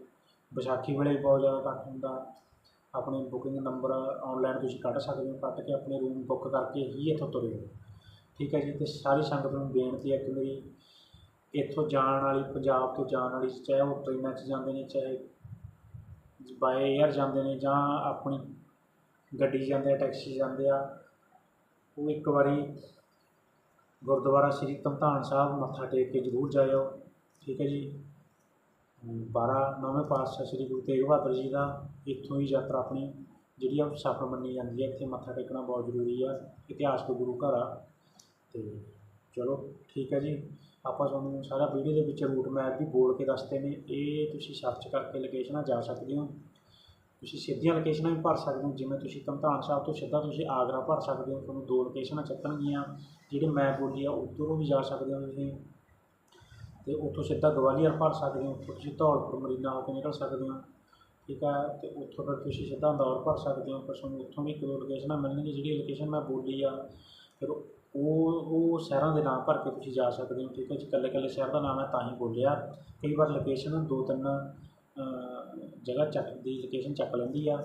ਵਿਸਾਖੀ ਵੇਲੇ ਵੀ ਬਹੁਤ ਜ਼ਿਆਦਾ ਘੱਟ ਹੁੰਦਾ। ਆਪਣੇ ਬੁਕਿੰਗ ਨੰਬਰ ਆਨਲਾਈਨ ਤੁਸੀਂ ਕੱਢ ਸਕਦੇ ਹੋ, ਕੱਢ ਕੇ ਆਪਣੇ ਰੂਮ ਬੁੱਕ ਕਰਕੇ ਹੀ ਇੱਥੋਂ ਤੁਰਿਓ। ਠੀਕ ਹੈ ਜੀ, ਤੇ ਸਾਰੀ ਸੰਗਤ ਨੂੰ ਬੇਨਤੀ ਹੈ ਕਿ ਮੇਰੀ, ਇੱਥੋਂ ਜਾਣ ਵਾਲੀ, ਪੰਜਾਬ ਤੋਂ ਜਾਣ ਵਾਲੀ, ਚਾਹੇ ਉਹ ਟ੍ਰੇਨਾਂ 'ਚ ਜਾਂਦੇ ਨੇ, ਚਾਹੇ ਬਾਏ ਏਅਰ ਜਾਂਦੇ ਨੇ, ਜਾਂ ਆਪਣੀ ਗੱਡੀ ਜਾਂਦੇ ਆ ਟੈਕਸੀ 'ਚ ਜਾਂਦੇ ਆ, ਉਹ ਇੱਕ ਵਾਰੀ ਗੁਰਦੁਆਰਾ ਸ੍ਰੀ ਧਮਧਾਨ ਸਾਹਿਬ ਮੱਥਾ ਟੇਕ ਕੇ ਜ਼ਰੂਰ ਜਾਇਓ, ਠੀਕ ਹੈ ਜੀ। ਬਾਰਾਂ, ਨੌਵੇਂ ਪਾਤਸ਼ਾਹ ਸ੍ਰੀ ਗੁਰੂ ਤੇਗ ਬਹਾਦਰ ਜੀ ਦਾ ਇੱਥੋਂ ਹੀ ਯਾਤਰਾ ਆਪਣੀ ਜਿਹੜੀ ਆ ਸਫਲ ਮੰਨੀ ਜਾਂਦੀ ਹੈ, ਇੱਥੇ ਮੱਥਾ ਟੇਕਣਾ ਬਹੁਤ ਜ਼ਰੂਰੀ ਆ, ਇਤਿਹਾਸਕ ਗੁਰੂ ਘਰ ਆ। ਤੇ ਚਲੋ ਠੀਕ ਹੈ ਜੀ। ਆਪਾਂ ਤੁਹਾਨੂੰ ਸਾਰਾ ਵੀਡੀਓ ਦੇ ਵਿੱਚ ਰੂਟ ਮੈਪ ਵੀ ਬੋਲ ਕੇ ਦੱਸਦੇ ਨੇ। ਇਹ ਤੁਸੀਂ ਸਰਚ ਕਰਕੇ ਲੋਕੇਸ਼ਨਾਂ ਜਾ ਸਕਦੇ ਹੋ। ਤੁਸੀਂ ਸਿੱਧੀਆਂ ਲੋਕੇਸ਼ਨਾਂ ਵੀ ਭਰ ਸਕਦੇ ਹੋ। ਜਿਵੇਂ ਤੁਸੀਂ ਧਮਧਾਨ ਸਾਹਿਬ ਤੋਂ ਸਿੱਧਾ ਤੁਸੀਂ ਆਗਰਾ ਭਰ ਸਕਦੇ ਹੋ। ਤੁਹਾਨੂੰ ਦੋ ਲੋਕੇਸ਼ਨਾਂ ਚੱਕਣਗੀਆਂ। ਜਿਹੜੇ ਮੈਂ ਬੋਲੀ ਆ, ਉੱਧਰੋਂ ਵੀ ਜਾ ਸਕਦੇ ਹੋ ਤੁਸੀਂ। ਤੇ ਉੱਥੋਂ ਸਿੱਧਾ ਗਵਾਲੀਅਰ ਭਰ ਸਕਦੇ ਹੋ। ਉੱਥੋਂ ਤੁਸੀਂ ਧੌਲਪੁਰ, ਮਰੀਨਾ ਹੋ ਕੇ ਨਿਕਲ ਸਕਦੇ ਹੋ। ਠੀਕ ਹੈ। ਤੇ ਉੱਥੋਂ ਫਿਰ ਤੁਸੀਂ ਸਿੱਧਾ ਇੰਦੌਰ ਭਰ ਸਕਦੇ ਹੋ। ਫਿਰ ਤੁਹਾਨੂੰ ਉੱਥੋਂ ਵੀ ਇੱਕ ਦੋ ਲੋਕੇਸ਼ਨਾਂ ਮਿਲਣਗੀਆਂ ਜਿਹੜੀ ਲੋਕੇਸ਼ਨ ਮੈਂ ਬੋਲੀ ਆ ਫਿਰ ਉਹ ਉਹ ਸ਼ਹਿਰਾਂ ਦੇ ਨਾਮ ਭਰ ਕੇ ਤੁਸੀਂ ਜਾ ਸਕਦੇ ਹੋ, ਠੀਕ ਹੈ ਜੀ। ਇਕੱਲੇ ਇਕੱਲੇ ਸ਼ਹਿਰ ਦਾ ਨਾਮ ਮੈਂ ਤਾਂ ਹੀ ਬੋਲਿਆ। ਕਈ ਵਾਰ ਲੋਕੇਸ਼ਨ ਦੋ ਤਿੰਨ ਜਗ੍ਹਾ ਚੱਕ, ਦੀ ਲੋਕੇਸ਼ਨ ਚੱਕ ਲੈਂਦੀ ਆ।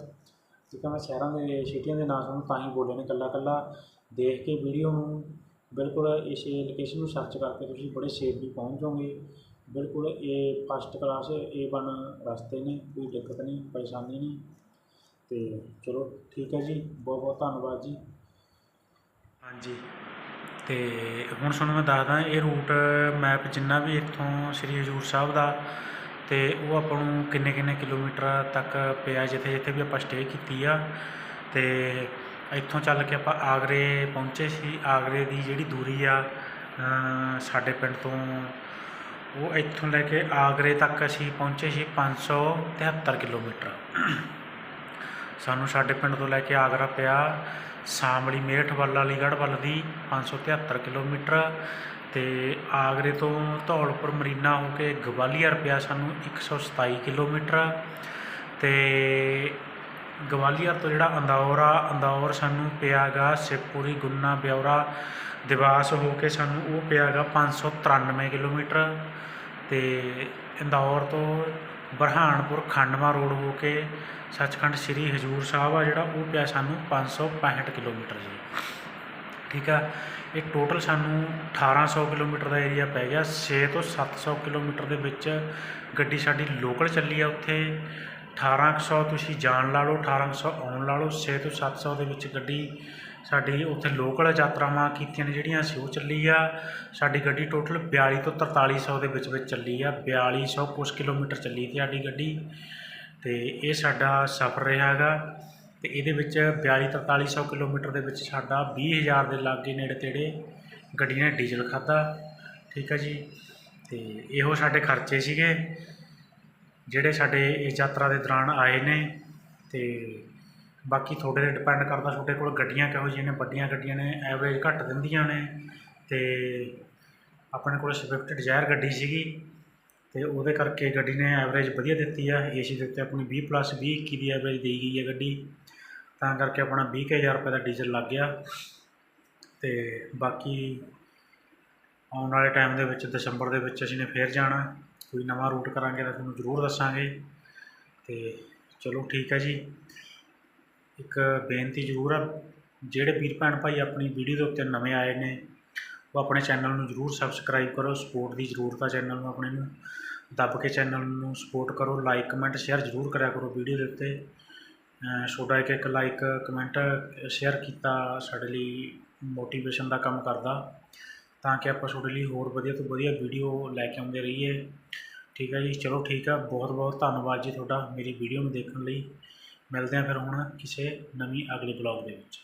ਠੀਕ ਹੈ, ਮੈਂ ਸ਼ਹਿਰਾਂ ਦੇ, ਸਿਟੀਆਂ ਦੇ ਨਾਮ ਤੁਹਾਨੂੰ ਤਾਂ ਹੀ ਬੋਲੇ ਨੇ ਇਕੱਲਾ ਇਕੱਲਾ ਦੇਖ ਕੇ ਵੀਡੀਓ ਨੂੰ ਬਿਲਕੁਲ ਇਸ ਲੋਕੇਸ਼ਨ ਨੂੰ ਸਰਚ ਕਰਕੇ ਤੁਸੀਂ ਬੜੇ ਸੇਫਲੀ ਪਹੁੰਚ ਜਾਓਗੇ। ਬਿਲਕੁਲ ਇਹ ਫਸਟ ਕਲਾਸ ਏ ਵਨ ਰਸਤੇ ਨੇ, ਕੋਈ ਦਿੱਕਤ ਨਹੀਂ, ਪਰੇਸ਼ਾਨੀ ਨਹੀਂ। ਤੇ ਚਲੋ ਠੀਕ ਹੈ ਜੀ ਬਹੁਤ ਬਹੁਤ ਧੰਨਵਾਦ ਜੀ। ਹਾਂਜੀ। ਅਤੇ ਹੁਣ ਤੁਹਾਨੂੰ ਮੈਂ ਦੱਸਦਾ, ਇਹ ਰੂਟ ਮੈਪ ਜਿੰਨਾ ਵੀ ਇੱਥੋਂ ਸ੍ਰੀ ਹਜ਼ੂਰ ਸਾਹਿਬ ਦਾ ਅਤੇ ਉਹ ਆਪਾਂ ਨੂੰ ਕਿੰਨੇ ਕਿੰਨੇ ਕਿਲੋਮੀਟਰ ਤੱਕ ਪਿਆ ਜਿੱਥੇ ਜਿੱਥੇ ਵੀ ਆਪਾਂ ਸਟੇ ਕੀਤੀ ਆ। ਅਤੇ ਇੱਥੋਂ ਚੱਲ ਕੇ ਆਪਾਂ ਆਗਰੇ ਪਹੁੰਚੇ ਸੀ। ਆਗਰੇ ਦੀ ਜਿਹੜੀ ਦੂਰੀ ਆ ਸਾਡੇ ਪਿੰਡ ਤੋਂ, ਉਹ ਇੱਥੋਂ ਲੈ ਕੇ ਆਗਰੇ ਤੱਕ ਅਸੀਂ ਪਹੁੰਚੇ ਸੀ 573 ਕਿਲੋਮੀਟਰ। ਸਾਨੂੰ ਸਾਡੇ ਪਿੰਡ ਤੋਂ ਲੈ ਕੇ ਆਗਰਾ ਪਿਆ ਸਾਂਵਲੀ ਮੇਰਠ ਵੱਲ ਅਲੀਗੜ੍ਹ ਵੱਲ ਦੀ 573 ਕਿਲੋਮੀਟਰ ਤੇ ਆਗਰੇ ਤੋਂ ਧੌਲਪੁਰ ਮਰੀਨਾ ਹੋ ਕੇ ਗਵਾਲੀਅਰ ਪਿਆ ਸਾਨੂੰ 127 ਕਿਲੋਮੀਟਰ ਤੇ ਗਵਾਲੀਅਰ ਤੋਂ ਜਿਹੜਾ ਅੰਦੌਰ ਆ, ਅੰਦੌਰ ਸਾਨੂੰ ਪਿਆਗਾ ਸ਼ਿਵਪੁਰੀ, ਗੁੰਨਾ ਬਿਉਰਾ ਦਿਵਾਸ ਹੋ ਕੇ ਸਾਨੂੰ ਉਹ ਪਿਆਗਾ 593 ਕਿਲੋਮੀਟਰ ਤੇ ਇੰਦੌਰ ਤੋਂ ਬਰਹਾਨਪੁਰ ਖੰਡਵਾ ਰੋਡ ਹੋ ਕੇ ਸੱਚਖੰਡ ਸ੍ਰੀ ਹਜੂਰ ਸਾਹਿਬ ਆ ਜਿਹੜਾ, ਉਹ ਪਿਆ ਸਾਨੂੰ 565 ਕਿਲੋਮੀਟਰ ਜੀ। ਠੀਕ ਆ? ਇਹ ਟੋਟਲ ਸਾਨੂੰ 1800 ਕਿਲੋਮੀਟਰ ਦਾ ਏਰੀਆ ਪੈ ਗਿਆ। 6 ਤੋਂ 700 ਕਿਲੋਮੀਟਰ ਦੇ ਵਿੱਚ ਗੱਡੀ ਸਾਡੀ ਲੋਕਲ ਚੱਲੀ ਆ ਉੱਥੇ। 1800 ਤੁਸੀਂ ਜਾਣ ਲਾ ਲਓ 1800 ਆਉਣ ਲਾ ਲਓ। 6 ਤੋਂ 700 ਦੇ ਵਿੱਚ ਗੱਡੀ ਸਾਡੀ ਉੱਥੇ ਲੋਕਲ ਯਾਤਰਾਵਾਂ ਕੀਤੀਆਂ ਨੇ, ਜਿਹੜੀਆਂ ਅਸੀਂ ਉਹ ਚੱਲੀ ਆ। ਸਾਡੀ ਗੱਡੀ ਟੋਟਲ 42 ਤੋਂ 4300 ਦੇ ਵਿੱਚ ਵਿੱਚ ਚੱਲੀ ਆ। 4200 ਕੁਛ ਕਿਲੋਮੀਟਰ ਚੱਲੀ ਸੀ ਸਾਡੀ ਗੱਡੀ। ਤੇ ਇਹ ਸਾਡਾ ਸਫ਼ਰ ਰਿਹਾ ਹੈਗਾ। ਤੇ ਇਹਦੇ ਵਿੱਚ 42 4300 ਕਿਲੋਮੀਟਰ ਦੇ ਵਿੱਚ ਸਾਡਾ 20000 ਦੇ ਲਾਗੇ ਨੇੜੇ ਤੇੜੇ ਗੱਡੀ ਨੇ ਡੀਜ਼ਲ ਖਾਧਾ। ਠੀਕ ਆ ਜੀ? ਤੇ ਇਹੋ ਸਾਡੇ ਖਰਚੇ ਸੀਗੇ, ਜਿਹੜੇ ਸਾਡੇ ਇਸ ਯਾਤਰਾ ਦੇ ਦੌਰਾਨ ਆਏ ਨੇ। ਤੇ ਬਾਕੀ ਤੁਹਾਡੇ ਤੇ ਡਿਪੈਂਡ ਕਰਦਾ ਤੁਹਾਡੇ ਕੋਲ ਗੱਡੀਆਂ ਕਿਹੋ ਜਿਹੀਆਂ ਨੇ, ਵੱਡੀਆਂ ਗੱਡੀਆਂ ਨੇ ਐਵਰੇਜ ਘੱਟ ਦਿੰਦੀਆਂ ਨੇ ਅਤੇ ਆਪਣੇ ਕੋਲ ਸਵਿਫਟ ਡਿਜ਼ਾਇਰ ਗੱਡੀ ਸੀਗੀ ਅਤੇ ਉਹਦੇ ਕਰਕੇ ਗੱਡੀ ਨੇ ਐਵਰੇਜ ਵਧੀਆ ਦਿੱਤੀ ਆ ਏ ਸੀ ਦੇ ਉੱਤੇ ਆਪਣੀ ਵੀਹ ਪਲੱਸ ਵੀਹ ਇੱਕੀ ਦੀ ਐਵਰੇਜ ਦੇਈ ਗਈ ਹੈ ਗੱਡੀ। ਤਾਂ ਕਰਕੇ ਆਪਣਾ ਵੀਹ ਕੁ ਹਜ਼ਾਰ ਰੁਪਏ ਦਾ ਡੀਜ਼ਲ ਲੱਗ ਗਿਆ ਅਤੇ ਬਾਕੀ ਆਉਣ ਵਾਲੇ ਟਾਈਮ ਦੇ ਵਿੱਚ ਦਸੰਬਰ ਦੇ ਵਿੱਚ ਅਸੀਂ ਨੇ ਫੇਰ ਜਾਣਾ, ਕੋਈ ਨਵਾਂ ਰੂਟ ਕਰਾਂਗੇ ਤਾਂ ਤੁਹਾਨੂੰ ਜ਼ਰੂਰ ਦੱਸਾਂਗੇ ਅਤੇ ਚਲੋ ਠੀਕ ਹੈ ਜੀ। ਇੱਕ ਬੇਨਤੀ ਜ਼ਰੂਰ ਆ, ਜਿਹੜੇ ਵੀਰ ਭੈਣ ਭਾਈ ਆਪਣੀ ਵੀਡੀਓ ਦੇ ਉੱਤੇ ਨਵੇਂ ਆਏ ਨੇ, ਉਹ ਆਪਣੇ ਚੈਨਲ ਨੂੰ ਜ਼ਰੂਰ ਸਬਸਕ੍ਰਾਈਬ ਕਰੋ ਸਪੋਰਟ ਦੀ ਜ਼ਰੂਰਤ ਆ ਚੈਨਲ ਨੂੰ ਆਪਣੇ ਨੂੰ, ਦੱਬ ਕੇ ਚੈਨਲ ਨੂੰ ਸਪੋਰਟ ਕਰੋ ਲਾਈਕ ਕਮੈਂਟ ਸ਼ੇਅਰ ਜ਼ਰੂਰ ਕਰਿਆ ਕਰੋ ਵੀਡੀਓ ਦੇ ਉੱਤੇ। ਅਹ ਤੁਹਾਡਾ ਇੱਕ ਇੱਕ ਲਾਈਕ ਕਮੈਂਟ ਸ਼ੇਅਰ ਕੀਤਾ ਸਾਡੇ ਲਈ ਮੋਟੀਵੇਸ਼ਨ ਦਾ ਕੰਮ ਕਰਦਾ, ਤਾਂ ਕਿ ਆਪਾਂ ਤੁਹਾਡੇ ਲਈ ਹੋਰ ਵਧੀਆ ਤੋਂ ਵਧੀਆ ਵੀਡੀਓ ਲੈ ਕੇ ਆਉਂਦੇ ਰਹੀਏ। ਠੀਕ ਹੈ ਜੀ, ਚਲੋ ਠੀਕ ਆ ਬਹੁਤ ਬਹੁਤ ਧੰਨਵਾਦ ਜੀ ਤੁਹਾਡਾ ਮੇਰੀ ਵੀਡੀਓ ਨੂੰ ਦੇਖਣ ਲਈ। ਮਿਲਦੇ ਹਾਂ ਫਿਰ ਹੁਣ ਕਿਸੇ ਨਵੀਂ ਅਗਲੇ ਬਲੌਗ ਦੇ ਵਿੱਚ।